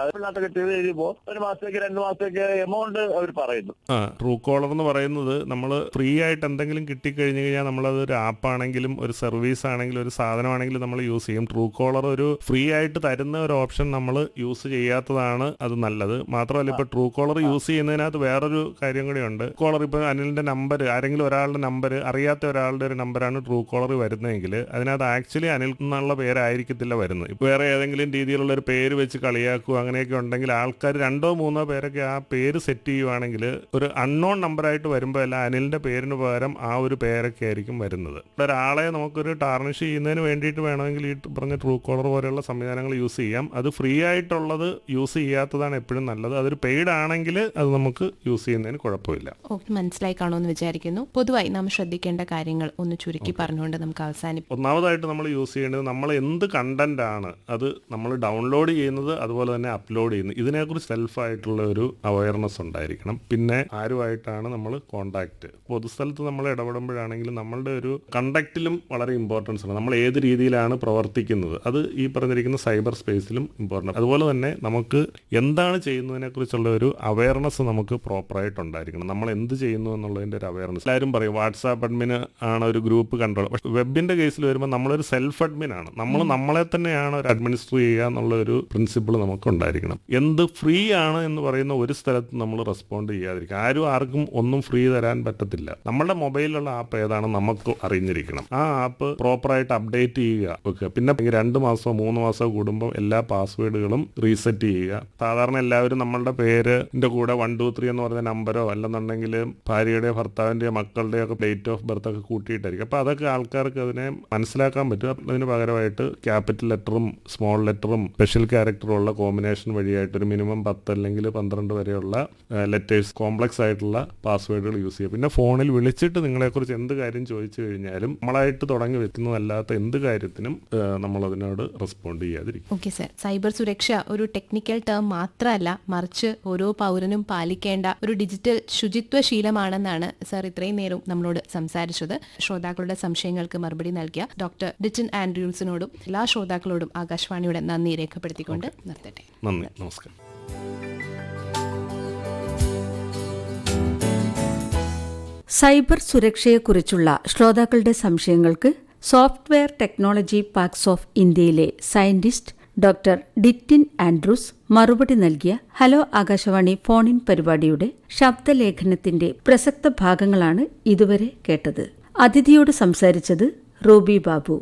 ചെയ്ത് ഒരു മാസത്തേക്ക് രണ്ട് മാസത്തേക്ക് എമൗണ്ട് അവർ പറയുന്നു. ട്രൂ കോളർ എന്ന് പറയുന്നത് നമ്മൾ ഫ്രീ ആയിട്ട് എന്തെങ്കിലും കിട്ടിക്കഴിഞ്ഞു കഴിഞ്ഞാൽ നമ്മളത് ഒരു ആപ്പാണെങ്കിലും ഒരു സർവീസ് ആണെങ്കിലും ഒരു സാധനമാണെങ്കിലും നമ്മൾ യൂസ് ചെയ്യും. ട്രൂ കോളർ ഒരു ഫ്രീ ആയിട്ട് തരുന്ന ഒരു ഓപ്ഷൻ നമ്മൾ യൂസ് ചെയ്യാത്തതാണ് അത് നല്ലത്. മാത്രമല്ല ഇപ്പൊ ട്രൂ കോളർ യൂസ് ചെയ്യുന്നതിനകത്ത് വേറൊരു കാര്യം കൂടിയുണ്ട്. കോളർ ഇപ്പൊ അനിലിന്റെ നമ്പർ ആരെങ്കിലും ഒരാളുടെ നമ്പർ അറിയാത്ത ഒരാളുടെ ഒരു നമ്പറാണ് ട്രൂ കോളർ വരുന്നതെങ്കിൽ അതിനകത്ത് ആക്ച്വലി അനിൽ എന്നുള്ള പേരായിരിക്കത്തില്ല വരുന്നത്. ഇപ്പോൾ വേറെ ഏതെങ്കിലും രീതിയിലുള്ള ഒരു പേര് വെച്ച് കളിയാക്കുക അങ്ങനെയൊക്കെ ഉണ്ടെങ്കിൽ ആൾക്കാർ രണ്ടോ മൂന്നോ പേരൊക്കെ ആ പേര് സെറ്റ് ചെയ്യുവാണെങ്കിൽ ഒരു അൺനോൺ നമ്പറായിട്ട് വരുമ്പോൾ അല്ല അനിലിന്റെ പേരിന് പകരം ആ ഒരു പേരൊക്കെ ആയിരിക്കും വരുന്നത്. ഒരാളെ നമുക്കൊരു ടാർണിഷ് ചെയ്യുന്നതിന് വേണ്ടിയിട്ട് വേണമെങ്കിൽ ഈ പറഞ്ഞ ട്രൂ കോളർ പോലെയുള്ള സംവിധാനങ്ങൾ യൂസ് ചെയ്യാം. അത് ഫ്രീ ആയിട്ടുള്ളത് യൂസ് ചെയ്യാത്തതാണ് എപ്പോഴും നല്ലത്. അതൊരു പെയ്ഡ് ആണെങ്കിൽ അത് നമുക്ക് യൂസ് ചെയ്യുന്നതിന് കുഴപ്പമില്ല. ഓക്കെ മനസ്സിലായി കാണുമെന്ന് വിചാരിക്കുന്നു. പൊതുവായി നാം ശ്രദ്ധിക്കേണ്ട കാര്യങ്ങൾ ഒന്ന് ചുരുക്കി പറഞ്ഞുകൊണ്ട് നമുക്ക് അവസാനിപ്പിക്കാം. ഒന്നാമതായിട്ട് നമ്മൾ യൂസ് ചെയ്യേണ്ടത് നമ്മൾ എന്ത് കണ്ടന്റ് ആണ് അത് നമ്മൾ ഡൗൺലോഡ് ചെയ്യുന്നത് അതുപോലെ തന്നെ അപ്ലോഡ് ചെയ്യുന്നത്. ഇതിനെക്കുറിച്ച് സെൽഫായിട്ടുള്ള ഒരു അവയർനെസ് ഉണ്ടായിരിക്കണം. പിന്നെ ആരുമായിട്ടാണ് നമ്മൾ കോണ്ടാക്ട് പൊതുസ്ഥലത്ത് നമ്മൾ ഇടപെടുമ്പോഴാണെങ്കിലും നമ്മളുടെ ഒരു കണ്ടക്റ്റിലും വളരെ ഇമ്പോർട്ടൻസ് ആണ്. നമ്മൾ ഏത് രീതിയിലാണ് പ്രവർത്തിക്കുന്നത്? അത് ഈ പറഞ്ഞിരിക്കുന്ന സൈബർ സ്പേസിലും ഇമ്പോർട്ടന്റ് അതുപോലെ തന്നെ നമുക്ക് എന്താണ് ചെയ്യുന്നതിനെക്കുറിച്ചുള്ള ഒരു അവയർനെസ് നമുക്ക് പ്രോപ്പറായിട്ട് ഉണ്ടായിരിക്കണം. നമ്മൾ എന്ത് ചെയ്യുന്നു എന്നുള്ളതിന്റെ ഒരു അവയർനെസ് എല്ലാവരും പറയും വാട്സാപ്പ് അഡ്മിന് ആണ് ഒരു ഗ്രൂപ്പ് കൺട്രോൾ പക്ഷെ വെബിന്റെ കേസിൽ വരുമ്പോൾ നമ്മളൊരു സെൽഫ് അഡ്മിൻ ആണ് നമ്മൾ നമ്മളെ തന്നെയാണ് ഒരു അഡ്മിനിസ്റ്റർ ചെയ്യുക എന്നുള്ള ഒരു പ്രിൻസിപ്പിൾ നമുക്ക് ഉണ്ടായിരിക്കണം എന്ത് ഫ്രീ ആണ് എന്ന് പറയുന്ന ഒരു സ്ഥലത്ത് നമ്മൾ റെസ്പോണ്ട് ചെയ്യാതിരിക്കുക. ആരും ആർക്കും ഒന്നും ഫ്രീ തരാൻ പറ്റത്തില്ല. നമ്മുടെ മൊബൈലിലുള്ള ആപ്പ് ഏതാണ് നമുക്ക് അറിഞ്ഞിരിക്കണം. ആ ആപ്പ് പ്രോപ്പറായിട്ട് അപ്ഡേറ്റ് ചെയ്യുക വെക്കുക. പിന്നെ രണ്ട് മാസമോ മൂന്ന് മാസമോ കൂടുമ്പോൾ എല്ലാ പാസ്വേഡുകളും റീസെറ്റ് ചെയ്യുക. സാധാരണ എല്ലാവരും നമ്മളുടെ പേരിന്റെ കൂടെ വൺ ടു ത്രീ എന്ന് പറഞ്ഞ നമ്പരോ അല്ലെന്നുണ്ടെങ്കിൽ ഭാര്യയുടെയോ ഭർത്താവിന്റെയോ മക്കളുടെയോ ഒക്കെ ഡേറ്റ് ഓഫ് ബർത്ത് ഒക്കെ കൂട്ടിയിട്ടായിരിക്കും. അപ്പോൾ അതൊക്കെ ആൾക്കാർക്ക് അതിനെ മനസ്സിലാക്കാൻ പറ്റും. അതിന് പകരമായിട്ട് ക്യാപിറ്റൽ ലെറ്ററും സ്മോൾ ലെറ്ററും സ്പെഷ്യൽ ക്യാരക്ടറും ഉള്ള കോമ്പിനേഷൻ വഴിയായിട്ട് ഒരു മിനിമം പത്ത് അല്ലെങ്കിൽ പന്ത്രണ്ട് വരെയുള്ള ലെറ്റേഴ്സ് കോംപ്ലക്സ് ആയിട്ടുള്ള പാസ്വേഡുകൾ യൂസ് ചെയ്യുക. പിന്നെ ഫോണിൽ വിളിച്ചിട്ട് നിങ്ങളെക്കുറിച്ച് എന്ത് കാര്യം ചോദിച്ചു കഴിഞ്ഞാലും നമ്മളായിട്ട് തുടങ്ങി വെക്കുന്നതല്ലാത്ത എന്ത് കാര്യത്തിനും നമ്മൾ അതിനോട് റെസ്പോണ്ട് ചെയ്യാതിരിക്കും. ഓക്കെ സർ സൈബർ സുരക്ഷ ഒരു ടെക്നിക്കൽ ടേം മാത്രമല്ല മറിച്ച് ഓരോ പൗരനും പാലിക്കേണ്ട ഒരു ഡിജിറ്റൽ ശുചിത്വ ശീലമാണെന്നാണ് സർ ഇത്രയും നേരം നമ്മളോട് സംസാരിച്ചത്. ശ്രോതാക്കളുടെ സംശയങ്ങൾക്ക് മറുപടി നൽകിയ ഡോക്ടർ ഡിറ്റിൻ ആൻഡ്രൂസിനോടും എല്ലാ ശ്രോതാക്കളോടും ആകാശവാണിയുടെ നന്ദി രേഖപ്പെടുത്തിക്കൊണ്ട് നിർത്തട്ടെ. നന്ദി നമസ്കാരം. സൈബർ സുരക്ഷയെക്കുറിച്ചുള്ള ശ്രോതാക്കളുടെ സംശയങ്ങൾക്ക് സോഫ്റ്റ്വെയർ ടെക്നോളജി പാക്സ് ഓഫ് ഇന്ത്യയിലെ സയന്റിസ്റ്റ് ഡോക്ടർ ഡിറ്റിൻ ആൻഡ്രൂസ് മറുപടി നൽകിയ ഹലോ ആകാശവാണി ഫോണിൻ പരിപാടിയുടെ ശബ്ദലേഖനത്തിന്റെ പ്രസക്ത ഭാഗങ്ങളാണ് ഇതുവരെ കേട്ടത്. അതിഥിയോട് സംസാരിച്ചത് റൂബി ബാബു